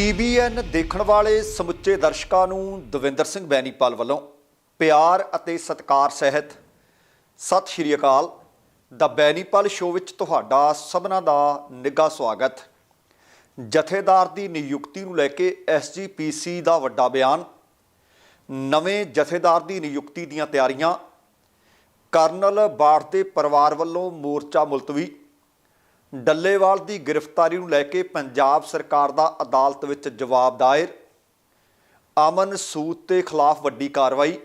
TBN ਦੇਖਣ ਵਾਲੇ ਸਮੁੱਚੇ ਦਰਸ਼ਕਾਂ ਨੂੰ ਦਵਿੰਦਰ ਸਿੰਘ ਬੈਨੀਪਾਲ ਵੱਲੋਂ ਪਿਆਰ ਅਤੇ ਸਤਿਕਾਰ ਸਹਿਤ ਸਤਿ ਸ਼੍ਰੀ ਅਕਾਲ। ਦਾ ਬੈਨੀਪਾਲ ਸ਼ੋਅ ਵਿੱਚ ਤੁਹਾਡਾ ਸਭਨਾਂ ਦਾ ਨਿੱਘਾ ਸਵਾਗਤ। ਜਥੇਦਾਰ ਦੀ ਨਿਯੁਕਤੀ ਨੂੰ ਲੈ ਕੇ ਐਸਜੀਪੀਸੀ ਦਾ ਵੱਡਾ ਬਿਆਨ। ਨਵੇਂ ਜਥੇਦਾਰ ਦੀ ਨਿਯੁਕਤੀ ਦੀਆਂ ਤਿਆਰੀਆਂ। ਕਰਨਲ ਬਾੜ ਦੇ ਪਰਿਵਾਰ ਵੱਲੋਂ ਮੋਰਚਾ ਮੁਲਤਵੀ। ਡੱਲੇਵਾਲ ਦੀ ਗ੍ਰਿਫਤਾਰੀ ਨੂੰ ਲੈ ਕੇ ਪੰਜਾਬ ਸਰਕਾਰ ਦਾ ਅਦਾਲਤ ਵਿੱਚ ਜਵਾਬ ਦਾਇਰ। ਅਮਨ ਸੂਦ ਦੇ ਖਿਲਾਫ ਵੱਡੀ ਕਾਰਵਾਈ।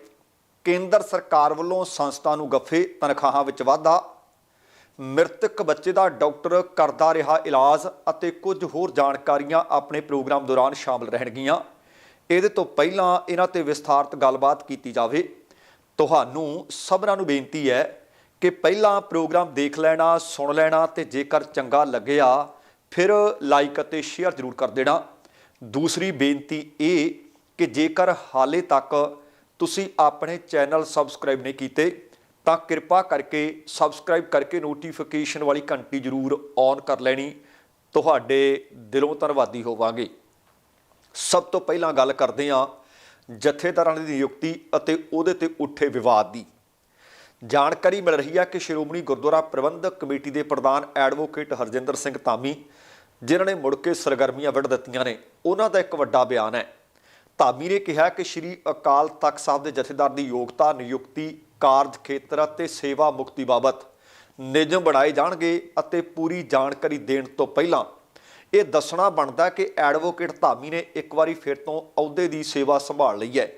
ਕੇਂਦਰ ਸਰਕਾਰ ਵੱਲੋਂ ਸੰਸਥਾ ਨੂੰ ਗੱਫੇ, ਤਨਖਾਹਾਂ ਵਿੱਚ ਵਾਧਾ। ਮ੍ਰਿਤਕ ਬੱਚੇ ਦਾ ਡਾਕਟਰ ਕਰਦਾ ਰਿਹਾ ਇਲਾਜ ਅਤੇ ਕੁਝ ਹੋਰ ਜਾਣਕਾਰੀਆਂ ਆਪਣੇ ਪ੍ਰੋਗਰਾਮ ਦੌਰਾਨ ਸ਼ਾਮਲ ਰਹਿਣਗੀਆਂ। ਇਹਦੇ ਤੋਂ ਪਹਿਲਾਂ ਇਹਨਾਂ ਤੇ ਵਿਸਥਾਰਤ ਗੱਲਬਾਤ ਕੀਤੀ ਜਾਵੇ। ਤੁਹਾਨੂੰ ਸਭਨਾਂ ਨੂੰ ਬੇਨਤੀ ਹੈ ਕਿ ਪਹਿਲਾਂ ਪ੍ਰੋਗਰਾਮ ਦੇਖ ਲੈਣਾ, ਸੁਣ ਲੈਣਾ ਤੇ ਜੇਕਰ ਚੰਗਾ ਲੱਗਿਆ, ਫਿਰ ਲਾਈਕ ਅਤੇ ਸ਼ੇਅਰ ਜ਼ਰੂਰ ਕਰ ਦੇਣਾ। ਦੂਸਰੀ ਬੇਨਤੀ ਇਹ ਕਿ ਜੇਕਰ ਹਾਲੇ ਤੱਕ ਤੁਸੀਂ ਆਪਣੇ ਚੈਨਲ ਸਬਸਕ੍ਰਾਈਬ ਨਹੀਂ ਕੀਤੇ, ਤਾਂ ਕਿਰਪਾ ਕਰਕੇ ਸਬਸਕ੍ਰਾਈਬ ਕਰਕੇ ਨੋਟੀਫਿਕੇਸ਼ਨ ਵਾਲੀ ਘੰਟੀ ਜ਼ਰੂਰ ਔਨ ਕਰ ਲੈਣੀ। ਤੁਹਾਡੇ ਦਿਲੋਂ ਧੰਨਵਾਦੀ ਹੋਵਾਂਗੇ। ਸਭ ਤੋਂ ਪਹਿਲਾਂ ਗੱਲ ਕਰਦੇ ਹਾਂ ਜਥੇਦਾਰਾਂ ਦੀ ਨਿਯੁਕਤੀ ਅਤੇ ਉਹਦੇ ਤੇ ਉੱਠੇ ਵਿਵਾਦ ਦੀ। ਜਾਣਕਾਰੀ ਮਿਲ ਰਹੀ ਹੈ ਕਿ ਸ਼੍ਰੋਮਣੀ ਗੁਰਦੁਆਰਾ ਪ੍ਰਬੰਧਕ ਕਮੇਟੀ ਦੇ ਪ੍ਰਧਾਨ ਐਡਵੋਕੇਟ ਹਰਜਿੰਦਰ ਸਿੰਘ ਧਾਮੀ, ਜਿਨ੍ਹਾਂ ਨੇ ਮੁੜ ਕੇ ਸਰਗਰਮੀਆਂ ਵੱਢ ਦਿੱਤੀਆਂ ਨੇ, ਉਹਨਾਂ ਦਾ ਇੱਕ ਵੱਡਾ ਬਿਆਨ ਹੈ। ਧਾਮੀ ਨੇ ਕਿਹਾ ਕਿ ਸ਼੍ਰੀ ਅਕਾਲ ਤਖਤ ਸਾਹਿਬ ਦੇ ਜਥੇਦਾਰ ਦੀ ਯੋਗਤਾ, ਨਿਯੁਕਤੀ, ਕਾਰਜ ਖੇਤਰ ਅਤੇ ਸੇਵਾ ਮੁਕਤੀ ਬਾਬਤ ਨਿਯਮ ਬਣਾਏ ਜਾਣਗੇ ਅਤੇ ਪੂਰੀ ਜਾਣਕਾਰੀ ਦੇਣ ਤੋਂ ਪਹਿਲਾਂ ਇਹ ਦੱਸਣਾ ਬਣਦਾ ਕਿ ਐਡਵੋਕੇਟ ਧਾਮੀ ਨੇ ਇੱਕ ਵਾਰੀ ਫਿਰ ਤੋਂ ਅਹੁਦੇ ਦੀ ਸੇਵਾ ਸੰਭਾਲ ਲਈ ਹੈ।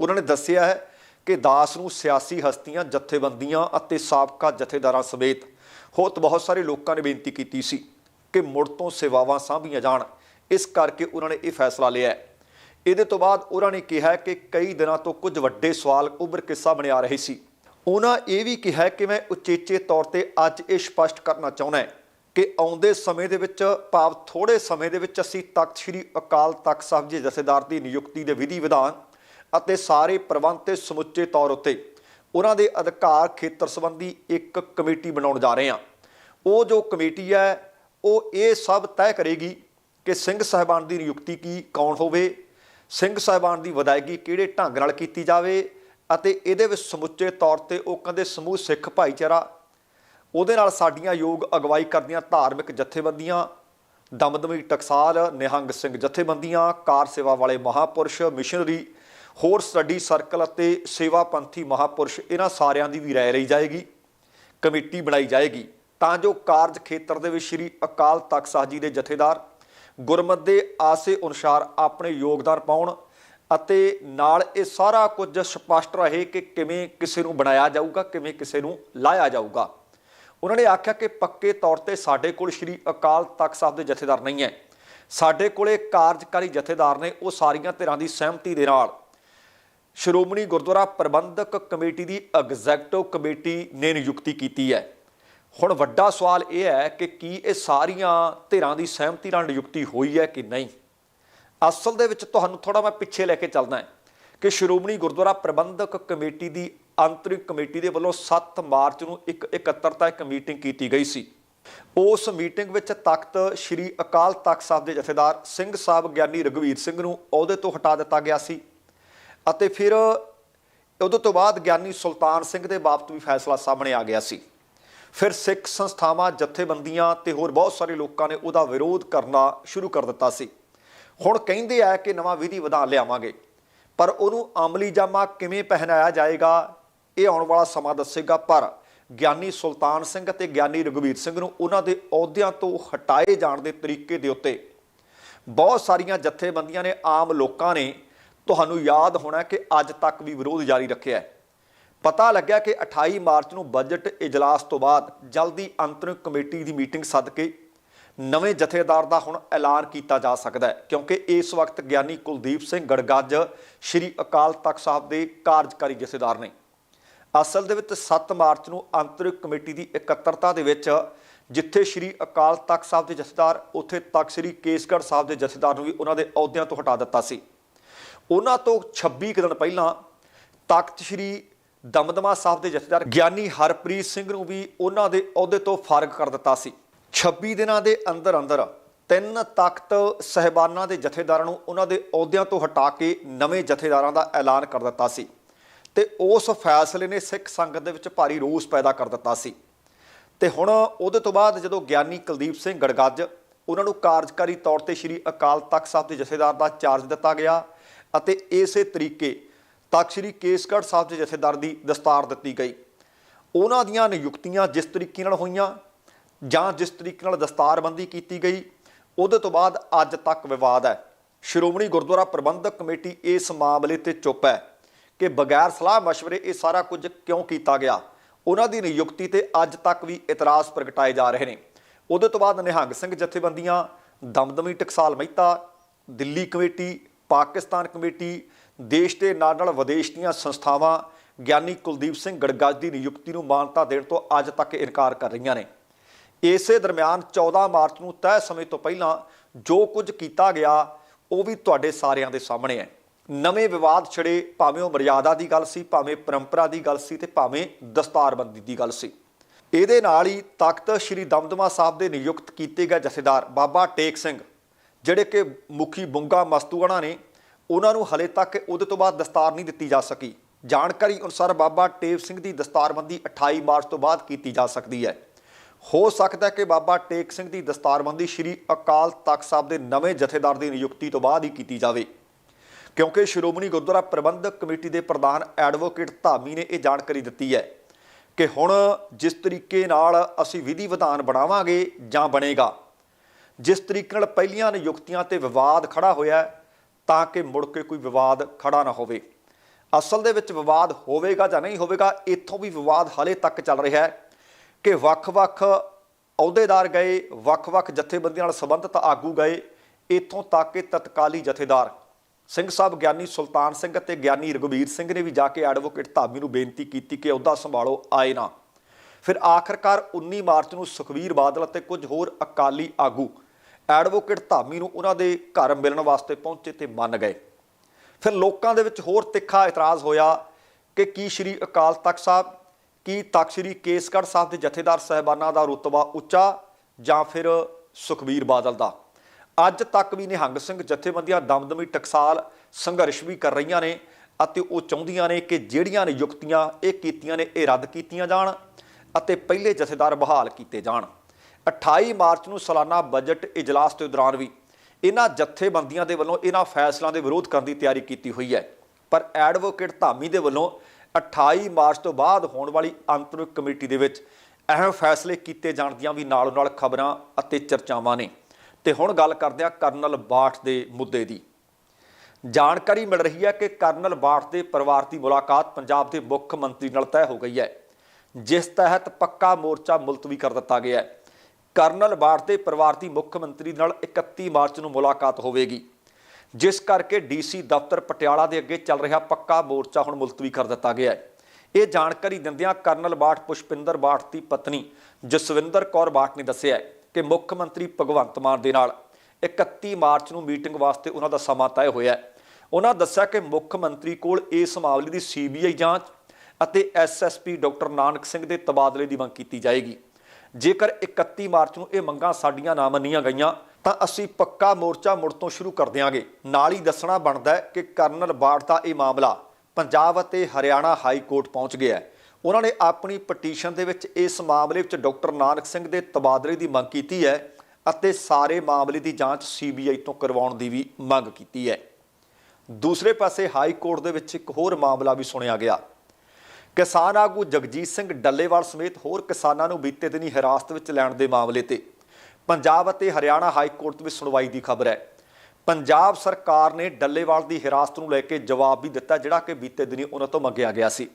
ਉਹਨਾਂ ਨੇ ਦੱਸਿਆ ਹੈ ਕਿ ਦਾਸ ਨੂੰ ਸਿਆਸੀ ਹਸਤੀਆਂ, ਜਥੇਬੰਦੀਆਂ ਅਤੇ ਸਾਬਕਾ ਜਥੇਦਾਰਾਂ ਸਮੇਤ ਹੋਰ ਬਹੁਤ ਸਾਰੇ ਲੋਕਾਂ ਨੇ ਬੇਨਤੀ ਕੀਤੀ ਸੀ ਕਿ ਮੁੜ ਤੋਂ ਸੇਵਾਵਾਂ ਸਾਂਭੀਆਂ ਜਾਣ। ਇਸ ਕਰਕੇ ਉਹਨਾਂ ਨੇ ਇਹ ਫੈਸਲਾ ਲਿਆ ਇਹਦੇ ਤੋਂ ਬਾਅਦ ਉਹਨਾਂ ਨੇ ਕਿਹਾ ਕਿ ਕਈ ਦਿਨਾਂ ਤੋਂ ਕੁਝ ਵੱਡੇ ਸਵਾਲ ਉੱਭਰ ਕੇ ਸਾਹਮਣੇ ਆ ਰਹੇ ਸੀ। ਉਹਨਾਂ ਇਹ ਵੀ ਕਿਹਾ ਕਿ ਮੈਂ ਉਚੇਚੇ ਤੌਰ ਤੇ ਅੱਜ ਇਹ ਸਪਸ਼ਟ ਕਰਨਾ ਚਾਹੁੰਦਾ ਕਿ ਆਉਂਦੇ ਸਮੇਂ ਦੇ ਵਿੱਚ, ਭਾਵ ਥੋੜੇ ਸਮੇਂ ਦੇ ਵਿੱਚ ਅਸੀਂ ਤਖਤ ਸ੍ਰੀ ਅਕਾਲ ਤਖਤ ਸਾਹਿਬ ਜੀ ਜਥੇਦਾਰ ਦੀ ਨਿਯੁਕਤੀ ਦੇ ਵਿਧੀ ਵਿਧਾਨ ਅਤੇ ਸਾਰੇ ਪ੍ਰਬੰਧ ਤੇ ਸਮੁੱਚੇ ਤੌਰ ਉੱਤੇ ਉਹਨਾਂ ਦੇ ਅਧਿਕਾਰ ਖੇਤਰ ਸੰਬੰਧੀ ਇੱਕ ਕਮੇਟੀ ਬਣਾਉਣ ਜਾ ਰਹੇ ਹਾਂ। ਉਹ ਜੋ ਕਮੇਟੀ ਹੈ, ਉਹ ਇਹ ਸਭ ਤੈਅ ਕਰੇਗੀ ਕਿ ਸਿੰਘ ਸਾਹਿਬਾਨ ਦੀ ਨਿਯੁਕਤੀ ਕੀ, ਕੌਣ ਹੋਵੇ, ਸਿੰਘ ਸਾਹਿਬਾਨ ਦੀ ਵਿਦਾਇਗੀ ਕਿਹੜੇ ਢੰਗ ਨਾਲ ਕੀਤੀ ਜਾਵੇ ਅਤੇ ਇਹਦੇ ਵਿੱਚ ਸਮੁੱਚੇ ਤੌਰ ਤੇ ਉਹ ਕਹਿੰਦੇ ਸਮੂਹ ਸਿੱਖ ਭਾਈਚਾਰਾ, ਉਹਦੇ ਨਾਲ ਸਾਡੀਆਂ ਯੋਗ ਅਗਵਾਈ ਕਰਦੀਆਂ ਧਾਰਮਿਕ ਜਥੇਬੰਦੀਆਂ, ਦਮਦਮੀ ਟਕਸਾਲ, ਨਿਹੰਗ ਸਿੰਘ ਜਥੇਬੰਦੀਆਂ, ਕਾਰ ਸੇਵਾ ਵਾਲੇ ਮਹਾਪੁਰਸ਼, ਮਿਸ਼ਨਰੀ ਹੋਰ ਸਟੱਡੀ ਸਰਕਲ ਅਤੇ ਸੇਵਾ ਪੰਥੀ ਮਹਾਪੁਰਸ਼ ਇਹਨਾਂ ਸਾਰਿਆਂ ਦੀ ਵੀ ਰਾਏ ਲਈ ਜਾਏਗੀ, ਕਮੇਟੀ ਬਣਾਈ ਜਾਏਗੀ। ਤਾਂ ਜੋ ਕਾਰਜ ਖੇਤਰ ਦੇ ਵਿੱਚ ਸ੍ਰੀ ਅਕਾਲ ਤਖਤ ਸਾਹਿਬ ਜੀ ਦੇ ਜਥੇਦਾਰ ਗੁਰਮਤ ਦੇ ਆਸੇ ਅਨੁਸਾਰ ਆਪਣੇ ਯੋਗਦਾਨ ਪਾਉਣ ਅਤੇ ਨਾਲ ਇਹ ਸਾਰਾ ਕੁਝ ਸਪਸ਼ਟ ਰਹੇ ਕਿ ਕਿਵੇਂ ਕਿਸੇ ਨੂੰ ਬਣਾਇਆ ਜਾਊਗਾ, ਕਿਵੇਂ ਕਿਸੇ ਨੂੰ ਲਾਇਆ ਜਾਊਗਾ। ਉਹਨਾਂ ਨੇ ਆਖਿਆ ਕਿ ਪੱਕੇ ਤੌਰ ਤੇ ਸਾਡੇ ਕੋਲ ਸ੍ਰੀ ਅਕਾਲ ਤਖਤ ਸਾਹਿਬ ਦੇ ਜਥੇਦਾਰ ਨਹੀਂ ਹੈ। ਸਾਡੇ ਕੋਲੇ ਕਾਰਜਕਾਰੀ ਜਥੇਦਾਰ ਨੇ ਉਹ ਸਾਰੀਆਂ ਧਿਰਾਂ ਦੀ ਸਹਿਮਤੀ ਦੇ ਨਾਲ ਸ਼੍ਰੋਮਣੀ ਗੁਰਦੁਆਰਾ ਪ੍ਰਬੰਧਕ ਕਮੇਟੀ ਦੀ ਐਗਜ਼ੈਕਟਿਵ ਕਮੇਟੀ ਨੇ ਨਿਯੁਕਤੀ ਕੀਤੀ ਹੈ। ਹੁਣ ਵੱਡਾ ਸਵਾਲ ਇਹ ਹੈ ਕਿ ਕੀ ਇਹ ਸਾਰੀਆਂ ਧਿਰਾਂ ਦੀ ਸਹਿਮਤੀ ਨਾਲ ਨਿਯੁਕਤੀ ਹੋਈ ਹੈ ਕਿ ਨਹੀਂ? ਅਸਲ ਦੇ ਵਿੱਚ ਤੁਹਾਨੂੰ ਥੋੜਾ ਮੈਂ ਪਿੱਛੇ ਲੈ ਕੇ ਚੱਲਦਾ ਹਾਂ ਕਿ ਸ਼੍ਰੋਮਣੀ ਗੁਰਦੁਆਰਾ ਪ੍ਰਬੰਧਕ ਕਮੇਟੀ ਦੀ ਅੰਤਰਿਕ ਕਮੇਟੀ ਦੇ ਵੱਲੋਂ 7 ਮਾਰਚ ਨੂੰ ਇੱਕ ਇਕੱਤਰਤਾ ਇੱਕ ਮੀਟਿੰਗ ਕੀਤੀ ਗਈ ਸੀ। ਉਸ ਮੀਟਿੰਗ ਵਿੱਚ ਤਖਤ ਸ੍ਰੀ ਅਕਾਲ ਤਖਤ ਸਾਹਿਬ ਦੇ ਜਥੇਦਾਰ ਸਿੰਘ ਸਾਹਿਬ ਗਿਆਨੀ ਰਗਵੀਰ ਸਿੰਘ ਨੂੰ ਅਹੁਦੇ ਤੋਂ ਹਟਾ ਦਿੱਤਾ ਗਿਆ ਸੀ। ਅਤੇ ਫਿਰ ਉਦੋਂ ਤੋਂ ਬਾਅਦ ਗਿਆਨੀ ਸੁਲਤਾਨ ਸਿੰਘ ਦੇ ਬਾਬਤ ਵੀ ਫੈਸਲਾ ਸਾਹਮਣੇ ਆ ਗਿਆ ਸੀ। ਫਿਰ ਸਿੱਖ ਸੰਸਥਾਵਾਂ, ਜਥੇਬੰਦੀਆਂ ਤੇ ਹੋਰ ਬਹੁਤ ਸਾਰੇ ਲੋਕਾਂ ਨੇ ਉਹਦਾ ਵਿਰੋਧ ਕਰਨਾ ਸ਼ੁਰੂ ਕਰ ਦਿੱਤਾ ਸੀ। ਹੁਣ ਕਹਿੰਦੇ ਆ ਕਿ ਨਵਾਂ ਵਿਧੀ ਵਿਧਾਨ ਲਿਆਵਾਂਗੇ, ਪਰ ਉਹਨੂੰ ਅਮਲੀ ਜਾਮਾ ਕਿਵੇਂ ਪਹਿਨਾਇਆ ਜਾਏਗਾ, ਇਹ ਆਉਣ ਵਾਲਾ ਸਮਾਂ ਦੱਸੇਗਾ, ਪਰ ਗਿਆਨੀ ਸੁਲਤਾਨ ਸਿੰਘ ਅਤੇ ਗਿਆਨੀ ਰਗਵੀਰ ਸਿੰਘ ਨੂੰ ਉਹਨਾਂ ਦੇ ਅਹੁਦਿਆਂ ਤੋਂ ਹਟਾਏ ਜਾਣ ਦੇ ਤਰੀਕੇ ਦੇ ਉੱਤੇ ਬਹੁਤ ਸਾਰੀਆਂ ਜਥੇਬੰਦੀਆਂ ਨੇ ਆਮ ਲੋਕਾਂ ਨੇ ਤੁਹਾਨੂੰ ਯਾਦ ਹੋਣਾ ਕਿ ਅੱਜ ਤੱਕ ਵੀ ਵਿਰੋਧ ਜਾਰੀ ਰੱਖਿਆ ਹੈ। ਪਤਾ ਲੱਗਿਆ ਕਿ 28 ਮਾਰਚ ਨੂੰ ਬਜਟ ਇਜਲਾਸ ਤੋਂ ਬਾਅਦ ਜਲਦੀ ਅੰਤਰਿਮ ਕਮੇਟੀ ਦੀ ਮੀਟਿੰਗ ਸੱਦ ਕੇ ਨਵੇਂ ਜਥੇਦਾਰ ਦਾ ਹੁਣ ਐਲਾਨ ਕੀਤਾ ਜਾ ਸਕਦਾ ਹੈ, ਕਿਉਂਕਿ ਇਸ ਵਕਤ ਗਿਆਨੀ ਕੁਲਦੀਪ ਸਿੰਘ ਗੜਗੱਜ ਸ਼੍ਰੀ ਅਕਾਲ ਤਖਤ ਸਾਹਿਬ ਦੇ ਕਾਰਜਕਾਰੀ ਜਥੇਦਾਰ ਨੇ। ਅਸਲ ਦੇ ਵਿੱਚ 7 ਮਾਰਚ ਨੂੰ ਅੰਤਰਿਮ ਕਮੇਟੀ ਦੀ ਇਕੱਤਰਤਾ ਦੇ ਵਿੱਚ ਜਿੱਥੇ ਸ਼੍ਰੀ ਅਕਾਲ ਤਖਤ ਸਾਹਿਬ ਦੇ ਜਥੇਦਾਰ, ਉੱਥੇ ਤਖਤ ਸ਼੍ਰੀ ਕੇਸਗੜ੍ਹ ਸਾਹਿਬ ਦੇ ਜਥੇਦਾਰ ਨੂੰ ਵੀ ਉਹਨਾਂ ਦੇ ਅਹੁਦਿਆਂ ਤੋਂ ਹਟਾ ਦਿੱਤਾ ਸੀ। ਉਹਨਾਂ ਤੋਂ 26 ਕੁ ਦਿਨ ਪਹਿਲਾਂ ਤਖਤ ਸ਼੍ਰੀ ਦਮਦਮਾ ਸਾਹਿਬ ਦੇ ਜਥੇਦਾਰ ਗਿਆਨੀ ਹਰਪ੍ਰੀਤ ਸਿੰਘ ਨੂੰ ਵੀ ਉਹਨਾਂ ਦੇ ਅਹੁਦੇ ਤੋਂ ਫਾਰਗ ਕਰ ਦਿੱਤਾ ਸੀ। 26 ਦਿਨਾਂ ਦੇ ਅੰਦਰ ਅੰਦਰ ਤਿੰਨ ਤਖਤ ਸਹਿਬਾਨਾਂ ਦੇ ਜਥੇਦਾਰਾਂ ਨੂੰ ਉਹਨਾਂ ਦੇ ਅਹੁਦਿਆਂ ਤੋਂ ਹਟਾ ਕੇ ਨਵੇਂ ਜਥੇਦਾਰਾਂ ਦਾ ਐਲਾਨ ਕਰ ਦਿੱਤਾ ਸੀ ਤੇ ਉਸ ਫੈਸਲੇ ਨੇ ਸਿੱਖ ਸੰਗਤ ਦੇ ਵਿੱਚ ਭਾਰੀ ਰੋਸ ਪੈਦਾ ਕਰ ਦਿੱਤਾ ਸੀ। ਤੇ ਹੁਣ ਉਹਦੇ ਤੋਂ ਬਾਅਦ ਜਦੋਂ ਗਿਆਨੀ ਕੁਲਦੀਪ ਸਿੰਘ ਗੜਗੱਜ ਉਹਨਾਂ ਨੂੰ ਕਾਰਜਕਾਰੀ ਤੌਰ ਤੇ ਸ੍ਰੀ ਅਕਾਲ ਤਖਤ ਸਾਹਿਬ ਦੇ ਜਥੇਦਾਰ ਦਾ ਚਾਰਜ ਦਿੱਤਾ ਗਿਆ ਅਤੇ ਇਸੇ ਤਰੀਕੇ ਤਖਤ ਸ੍ਰੀ ਕੇਸਗੜ੍ਹ ਸਾਹਿਬ ਦੇ ਜਥੇਦਾਰ ਦੀ ਦਸਤਾਰ ਦਿੱਤੀ ਗਈ। ਉਹਨਾਂ ਦੀਆਂ ਨਿਯੁਕਤੀਆਂ ਜਿਸ ਤਰੀਕੇ ਨਾਲ ਹੋਈਆਂ ਜਾਂ ਜਿਸ ਤਰੀਕੇ ਨਾਲ ਦਸਤਾਰਬੰਦੀ ਕੀਤੀ ਗਈ, ਉਹਦੇ ਤੋਂ ਬਾਅਦ ਅੱਜ ਤੱਕ ਵਿਵਾਦ ਹੈ। ਸ਼੍ਰੋਮਣੀ ਗੁਰਦੁਆਰਾ ਪ੍ਰਬੰਧਕ ਕਮੇਟੀ ਇਸ ਮਾਮਲੇ ਤੇ ਚੁੱਪ ਹੈ ਕਿ ਬਗੈਰ ਸਲਾਹ مشਵਰੇ ਇਹ ਸਾਰਾ ਕੁਝ ਕਿਉਂ ਕੀਤਾ ਗਿਆ? ਉਹਨਾਂ ਦੀ ਨਿਯੁਕਤੀ ਤੇ ਅੱਜ ਤੱਕ ਵੀ ਇਤਰਾਜ਼ ਪ੍ਰਗਟਾਏ ਜਾ ਰਹੇ ਨੇ। ਉਹਦੇ ਤੋਂ ਬਾਅਦ ਨਿਹੰਗ ਸਿੰਘ ਜਥੇਬੰਦੀਆਂ, ਦਮਦਮੀ ਟਕਸਾਲ ਮਹਿਤਾ, ਦਿੱਲੀ ਕਮੇਟੀ ਪਾਕਿਸਤਾਨ ਕਮੇਟੀ ਦੇਸ਼ ਦੇ ਨਾਲ ਨਾਲ ਵਿਦੇਸ਼ ਦੀਆਂ ਸੰਸਥਾਵਾਂ ਗਿਆਨੀ ਕੁਲਦੀਪ ਸਿੰਘ ਗੜਗੱਜ ਦੀ ਨਿਯੁਕਤੀ ਨੂੰ ਮਾਨਤਾ ਦੇਣ ਤੋਂ ਅੱਜ ਤੱਕ ਇਨਕਾਰ ਕਰ ਰਹੀਆਂ ਨੇ। ਇਸੇ ਦਰਮਿਆਨ 14 ਮਾਰਚ ਨੂੰ ਤੈਅ ਸਮੇਂ ਤੋਂ ਪਹਿਲਾਂ ਜੋ ਕੁਝ ਕੀਤਾ ਗਿਆ, ਉਹ ਵੀ ਤੁਹਾਡੇ ਸਾਰਿਆਂ ਦੇ ਸਾਹਮਣੇ ਹੈ। ਨਵੇਂ ਵਿਵਾਦ ਛਿੜੇ, ਭਾਵੇਂ ਉਹ ਮਰਿਆਦਾ ਦੀ ਗੱਲ ਸੀ, ਭਾਵੇਂ ਪਰੰਪਰਾ ਦੀ ਗੱਲ ਸੀ ਤੇ ਭਾਵੇਂ ਦਸਤਾਰਬੰਦੀ ਦੀ ਗੱਲ ਸੀ। ਇਹਦੇ ਨਾਲ ਹੀ ਤਖਤ ਸ੍ਰੀ ਦਮਦਮਾ ਸਾਹਿਬ ਦੇ ਨਿਯੁਕਤ ਕੀਤੇ ਗਏ ਜਥੇਦਾਰ ਬਾਬਾ ਟੇਕ ਸਿੰਘ ਜਿਹੜੇ ਕਿ ਮੁਖੀ ਬੁੰਗਾ ਮਸਤੂਆਣਾ ਨੇ, ਉਹਨਾਂ ਨੂੰ ਹਲੇ ਤੱਕ ਉਹਦੇ ਤੋਂ ਬਾਅਦ ਦਸਤਾਰ ਨਹੀਂ ਦਿੱਤੀ ਜਾ ਸਕੀ। ਜਾਣਕਾਰੀ ਅਨੁਸਾਰ ਬਾਬਾ ਟੇਕ ਸਿੰਘ ਦੀ ਦਸਤਾਰਬੰਦੀ 28 ਮਾਰਚ ਤੋਂ ਬਾਅਦ ਕੀਤੀ ਜਾ ਸਕਦੀ ਹੈ। ਹੋ ਸਕਦਾ ਹੈ ਕਿ ਬਾਬਾ ਟੇਕ ਸਿੰਘ ਦੀ ਦਸਤਾਰਬੰਦੀ ਸ੍ਰੀ ਅਕਾਲ ਤਖਤ ਸਾਹਿਬ ਦੇ ਨਵੇਂ ਜਥੇਦਾਰ ਦੀ ਨਿਯੁਕਤੀ ਤੋਂ ਬਾਅਦ ਹੀ ਕੀਤੀ ਜਾਵੇ। ਕਿਉਂਕਿ ਸ਼੍ਰੋਮਣੀ ਗੁਰਦੁਆਰਾ ਪ੍ਰਬੰਧਕ ਕਮੇਟੀ ਦੇ ਪ੍ਰਧਾਨ ਐਡਵੋਕੇਟ ਧਾਮੀ ਨੇ ਇਹ ਜਾਣਕਾਰੀ ਦਿੱਤੀ ਹੈ ਕਿ ਹੁਣ ਜਿਸ ਤਰੀਕੇ ਨਾਲ ਅਸੀਂ ਵਿਧੀ ਵਿਧਾਨ ਬਣਾਵਾਂਗੇ ਜਾਂ ਬਣੇਗਾ ਜਿਸ ਤਰੀਕੇ ਨਾਲ ਪਹਿਲੀਆਂ ਨਿਯੁਕਤੀਆਂ ਤੇ ਵਿਵਾਦ ਖੜਾ ਹੋਇਆ ਤਾਂ ਕਿ ਮੁੜ ਕੇ ਕੋਈ ਵਿਵਾਦ ਖੜਾ ਨਾ ਹੋਵੇ। ਅਸਲ ਦੇ ਵਿੱਚ ਵਿਵਾਦ ਹੋਵੇਗਾ ਜਾਂ ਨਹੀਂ ਹੋਵੇਗਾ, ਇੱਥੋਂ ਵੀ ਵਿਵਾਦ ਹਾਲੇ ਤੱਕ ਚੱਲ ਰਿਹਾ ਹੈ ਕਿ ਵੱਖ-ਵੱਖ ਅਹੁਦੇਦਾਰ ਗਏ, ਵੱਖ-ਵੱਖ ਜਥੇਬੰਦੀਆਂ ਨਾਲ ਸੰਬੰਧਿਤ ਆਗੂ ਗਏ, ਇੱਥੋਂ ਤੱਕ ਕਿ ਤਤਕਾਲੀ ਜਥੇਦਾਰ ਸਿੰਘ ਸਾਹਿਬ ਗਿਆਨੀ ਸੁਲਤਾਨ ਸਿੰਘ ਅਤੇ ਗਿਆਨੀ ਰਘੁਵੀਰ ਸਿੰਘ ਨੇ ਵੀ ਜਾ ਕੇ ਐਡਵੋਕੇਟ ਧਾਮੀ ਨੂੰ ਬੇਨਤੀ ਕੀਤੀ ਕਿ ਅਹੁਦਾ ਸੰਭਾਲੋ, ਆਏ ਨਾ। ਫਿਰ ਆਖਰਕਾਰ 19 ਮਾਰਚ ਨੂੰ ਸੁਖਵੀਰ ਬਾਦਲ ਅਤੇ ਕੁਝ ਹੋਰ ਅਕਾਲੀ ਆਗੂ ਐਡਵੋਕੇਟ ਧਾਮੀ ਨੂੰ ਉਹਨਾਂ ਦੇ ਘਰ ਮਿਲਣ ਵਾਸਤੇ ਪਹੁੰਚੇ ਤੇ ਮੰਨ ਗਏ। ਫਿਰ ਲੋਕਾਂ ਦੇ ਵਿੱਚ ਹੋਰ ਤਿੱਖਾ ਇਤਰਾਜ਼ ਹੋਇਆ ਕਿ ਕੀ ਸ਼੍ਰੀ ਅਕਾਲ ਤਖਤ ਸਾਹਿਬ, ਕੀ ਤਖਤ ਸ਼੍ਰੀ ਕੇਸਗੜ੍ਹ ਸਾਹਿਬ ਦੇ ਜਥੇਦਾਰ ਸਹਿਬਾਨਾਂ ਦਾ ਰੁਤਬਾ ਉੱਚਾ ਜਾਂ ਫਿਰ ਸੁਖਬੀਰ ਬਾਦਲ ਦਾ? ਅੱਜ ਤੱਕ ਵੀ ਨਿਹੰਗ ਸਿੰਘ ਜਥੇਬੰਦੀਆਂ ਦਮਦਮੀ ਟਕਸਾਲ ਸੰਘਰਸ਼ ਵੀ ਕਰ ਰਹੀਆਂ ਨੇ ਅਤੇ ਉਹ ਚਾਹੁੰਦੀਆਂ ਨੇ ਕਿ ਜਿਹੜੀਆਂ ਨਿਯੁਕਤੀਆਂ ਇਹ ਕੀਤੀਆਂ ਨੇ, ਇਹ ਰੱਦ ਕੀਤੀਆਂ ਜਾਣ। ਅਤੇ ਪਹਿਲੇ ਜਥੇਦਾਰ ਬਹਾਲ ਕੀਤੇ ਜਾਣ। 28 ਮਾਰਚ ਨੂੰ ਸਾਲਾਨਾ ਬਜਟ ਇਜਲਾਸ ਦੇ ਦੌਰਾਨ ਵੀ ਇਹਨਾਂ ਜਥੇਬੰਦੀਆਂ ਦੇ ਵੱਲੋਂ ਇਹਨਾਂ ਫੈਸਲਿਆਂ ਦੇ ਵਿਰੋਧ ਕਰਨ ਦੀ ਤਿਆਰੀ ਕੀਤੀ ਹੋਈ ਹੈ। ਪਰ ਐਡਵੋਕੇਟ ਧਾਮੀ ਦੇ ਵੱਲੋਂ 28 ਮਾਰਚ ਤੋਂ ਬਾਅਦ ਹੋਣ ਵਾਲੀ ਅੰਤਰਿਕ ਕਮੇਟੀ ਦੇ ਵਿੱਚ ਅਹਿਮ ਫੈਸਲੇ ਕੀਤੇ ਜਾਣ ਦੀਆਂ ਵੀ ਨਾਲੋਂ ਨਾਲ ਖਬਰਾਂ ਅਤੇ ਚਰਚਾਵਾਂ ਨੇ। ਤੇ ਹੁਣ ਗੱਲ ਕਰਦੇ ਹਾਂ ਕਰਨਲ ਬਾਠ ਦੇ ਮੁੱਦੇ ਦੀ। ਜਾਣਕਾਰੀ ਮਿਲ ਰਹੀ ਹੈ ਕਿ ਕਰਨਲ ਬਾਠ ਦੇ ਪਰਿਵਾਰ ਦੀ ਮੁਲਾਕਾਤ ਪੰਜਾਬ ਦੇ ਮੁੱਖ ਮੰਤਰੀ ਨਾਲ ਤੈਅ ਹੋ ਗਈ ਹੈ। ਜਿਸ ਤਹਿਤ ਪੱਕਾ ਮੋਰਚਾ ਮੁਲਤਵੀ ਕਰ ਦਿੱਤਾ ਗਿਆ ਹੈ। ਕਰਨਲ ਬਾਠ ਦੇ ਪਰਿਵਾਰ ਦੀ ਮੁੱਖ ਮੰਤਰੀ ਨਾਲ 31 ਮਾਰਚ ਨੂੰ ਮੁਲਾਕਾਤ ਹੋਵੇਗੀ। ਜਿਸ ਕਰਕੇ ਡੀਸੀ ਦਫ਼ਤਰ ਪਟਿਆਲਾ ਦੇ ਅੱਗੇ ਚੱਲ ਰਿਹਾ ਪੱਕਾ ਮੋਰਚਾ ਹੁਣ ਮੁਲਤਵੀ ਕਰ ਦਿੱਤਾ ਗਿਆ ਹੈ। ਇਹ ਜਾਣਕਾਰੀ ਦਿੰਦਿਆਂ ਕਰਨਲ ਬਾਠ ਪੁਸ਼ਪਿੰਦਰ ਬਾਠ ਦੀ ਪਤਨੀ ਜਸਵਿੰਦਰ ਕੌਰ ਬਾਠ ਨੇ ਦੱਸਿਆ ਕਿ ਮੁੱਖ ਮੰਤਰੀ ਭਗਵੰਤ ਮਾਨ ਦੇ ਨਾਲ 31 ਮਾਰਚ ਨੂੰ ਮੀਟਿੰਗ ਵਾਸਤੇ ਉਹਨਾਂ ਦਾ ਸਮਾਂ ਤੈਅ ਹੋਇਆ ਹੈ। ਉਹਨਾਂ ਦੱਸਿਆ ਕਿ ਮੁੱਖ ਮੰਤਰੀ ਕੋਲ ਇਸ ਮਾਮਲੇ ਦੀ ਸੀਬੀਆਈ ਜਾਂਚ ਅਤੇ ਐਸਐਸਪੀ ਡਾਕਟਰ ਨਾਨਕ ਸਿੰਘ ਦੇ ਤਬਾਦਲੇ ਦੀ ਮੰਗ ਕੀਤੀ ਜਾਏਗੀ। ਜੇਕਰ 31 ਮਾਰਚ ਨੂੰ ਇਹ ਮੰਗਾਂ ਸਾਡੀਆਂ ਨਾ ਮੰਨੀਆਂ ਗਈਆਂ, ਤਾਂ ਅਸੀਂ ਪੱਕਾ ਮੋਰਚਾ ਮੁੜ ਤੋਂ ਸ਼ੁਰੂ ਕਰ ਦਿਆਂਗੇ। ਨਾਲ ਹੀ ਦੱਸਣਾ ਬਣਦਾ ਹੈ ਕਿ ਕਰਨਲ ਬਾੜ ਦਾ ਇਹ ਮਾਮਲਾ ਪੰਜਾਬ ਅਤੇ ਹਰਿਆਣਾ ਹਾਈ ਕੋਰਟ ਪਹੁੰਚ ਗਿਆ ਹੈ। ਉਹਨਾਂ ਨੇ ਆਪਣੀ ਪਟੀਸ਼ਨ ਦੇ ਵਿੱਚ ਇਸ ਮਾਮਲੇ ਵਿੱਚ ਡਾਕਟਰ ਨਾਨਕ ਸਿੰਘ ਦੇ ਤਬਾਦਲੇ ਦੀ ਮੰਗ ਕੀਤੀ ਹੈ ਅਤੇ ਸਾਰੇ ਮਾਮਲੇ ਦੀ ਜਾਂਚ ਸੀਬੀਆਈ ਤੋਂ ਕਰਵਾਉਣ ਦੀ ਵੀ ਮੰਗ ਕੀਤੀ ਹੈ। ਦੂਸਰੇ ਪਾਸੇ ਹਾਈ ਕੋਰਟ ਦੇ ਵਿੱਚ ਇੱਕ ਹੋਰ ਮਾਮਲਾ ਵੀ ਸੁਣਿਆ ਗਿਆ। ਕਿਸਾਨ ਆਗੂ ਜਗਜੀਤ ਸਿੰਘ ਡੱਲੇਵਾਲ ਸਮੇਤ ਹੋਰ ਕਿਸਾਨਾਂ ਨੂੰ ਬੀਤੇ ਦਿਨੀ ਹਿਰਾਸਤ ਵਿੱਚ ਲੈਣ ਦੇ ਮਾਮਲੇ ਤੇ ਪੰਜਾਬ ਅਤੇ ਹਰਿਆਣਾ ਹਾਈ ਕੋਰਟ ਵਿੱਚ ਸੁਣਵਾਈ ਦੀ ਖਬਰ ਹੈ। ਪੰਜਾਬ ਸਰਕਾਰ ਨੇ ਡੱਲੇਵਾਲ ਦੀ ਹਿਰਾਸਤ ਨੂੰ ਲੈ ਕੇ ਜਵਾਬ ਵੀ ਦਿੱਤਾ, ਜਿਹੜਾ ਕਿ ਬੀਤੇ ਦਿਨੀ ਉਹਨਾਂ ਤੋਂ ਮੰਗਿਆ ਗਿਆ ਸੀ।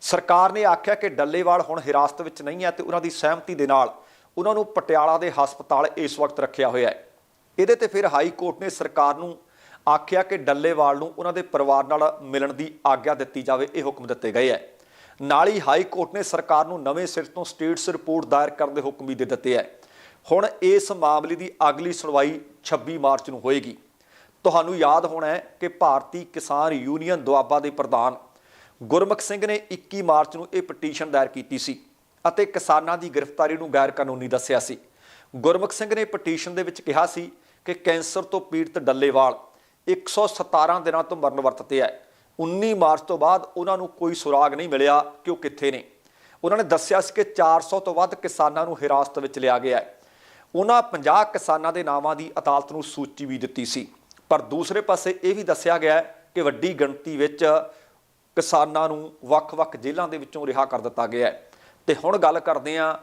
ਸਰਕਾਰ ਨੇ ਆਖਿਆ ਕਿ ਡੱਲੇਵਾਲ ਹੁਣ ਹਿਰਾਸਤ ਵਿੱਚ ਨਹੀਂ ਹੈ ਤੇ ਉਹਨਾਂ ਦੀ ਸਹਿਮਤੀ ਦੇ ਨਾਲ ਉਹਨਾਂ ਨੂੰ ਪਟਿਆਲਾ ਦੇ ਹਸਪਤਾਲ ਇਸ ਵਕਤ ਰੱਖਿਆ ਹੋਇਆ ਹੈ। ਇਹਦੇ ਤੇ ਫਿਰ ਹਾਈ ਕੋਰਟ ਨੇ ਸਰਕਾਰ ਨੂੰ ਆਖਿਆ ਕਿ ਡੱਲੇਵਾਲ ਨੂੰ ਉਹਨਾਂ ਦੇ ਪਰਿਵਾਰ ਨਾਲ ਮਿਲਣ ਦੀ ਆਗਿਆ ਦਿੱਤੀ ਜਾਵੇ, ਇਹ ਹੁਕਮ ਦਿੱਤੇ ਗਏ ਹੈ। ਨਾਲ ਹੀ ਹਾਈ ਕੋਰਟ ਨੇ ਸਰਕਾਰ ਨੂੰ ਨਵੇਂ ਸਿਰ ਤੋਂ ਸਟੇਟਸ ਰਿਪੋਰਟ ਦਾਇਰ ਕਰਨ ਦੇ ਹੁਕਮ ਵੀ ਦੇ ਦਿੱਤੇ ਹੈ। ਹੁਣ ਇਸ ਮਾਮਲੇ ਦੀ ਅਗਲੀ ਸੁਣਵਾਈ 26 ਮਾਰਚ ਨੂੰ ਹੋਏਗੀ। ਤੁਹਾਨੂੰ ਯਾਦ ਹੋਣਾ ਹੈ ਕਿ ਭਾਰਤੀ ਕਿਸਾਨ ਯੂਨੀਅਨ ਦੁਆਬਾ ਦੇ ਪ੍ਰਧਾਨ ਗੁਰਮੁਖ ਸਿੰਘ ਨੇ 21 ਮਾਰਚ ਨੂੰ ਇਹ ਪਟੀਸ਼ਨ ਦਾਇਰ ਕੀਤੀ ਸੀ ਅਤੇ ਕਿਸਾਨਾਂ ਦੀ ਗ੍ਰਿਫਤਾਰੀ ਨੂੰ ਗੈਰ ਕਾਨੂੰਨੀ ਦੱਸਿਆ ਸੀ। ਗੁਰਮੁਖ ਸਿੰਘ ਨੇ ਪਟੀਸ਼ਨ ਦੇ ਵਿੱਚ ਕਿਹਾ ਸੀ ਕਿ ਕੈਂਸਰ ਤੋਂ ਪੀੜਤ ਡੱਲੇਵਾਲ 117 ਦਿਨਾਂ ਤੋਂ ਮਰਨ ਵਰਤਤੇ ਹੈ 19 ਮਾਰਚ ਤੋਂ ਬਾਅਦ ਉਹਨਾਂ ਨੂੰ ਕੋਈ ਸੁਰਾਗ ਨਹੀਂ ਮਿਲਿਆ ਕਿ ਉਹ ਕਿੱਥੇ ਨੇ। ਉਹਨਾਂ ਨੇ ਦੱਸਿਆ ਸੀ ਕਿ 400 ਤੋਂ ਵੱਧ ਕਿਸਾਨਾਂ ਨੂੰ ਹਿਰਾਸਤ ਵਿੱਚ ਲਿਆ ਗਿਆ ਹੈ। ਉਹਨਾਂ 50 ਕਿਸਾਨਾਂ ਦੇ ਨਾਵਾਂ ਦੀ ਅਦਾਲਤ ਨੂੰ ਸੂਚੀ ਵੀ ਦਿੱਤੀ ਸੀ। ਪਰ ਦੂਸਰੇ ਪਾਸੇ ਇਹ ਵੀ ਦੱਸਿਆ ਗਿਆ ਕਿ ਵੱਡੀ ਗਿਣਤੀ ਵਿੱਚ ਕਿਸਾਨਾਂ ਨੂੰ ਵੱਖ-ਵੱਖ ਜੇਲ੍ਹਾਂ ਦੇ ਵਿੱਚੋਂ ਰਿਹਾ ਕਰ ਦਿੱਤਾ ਗਿਆ ਹੈ। ਤੇ ਹੁਣ ਗੱਲ ਕਰਦੇ ਹਾਂ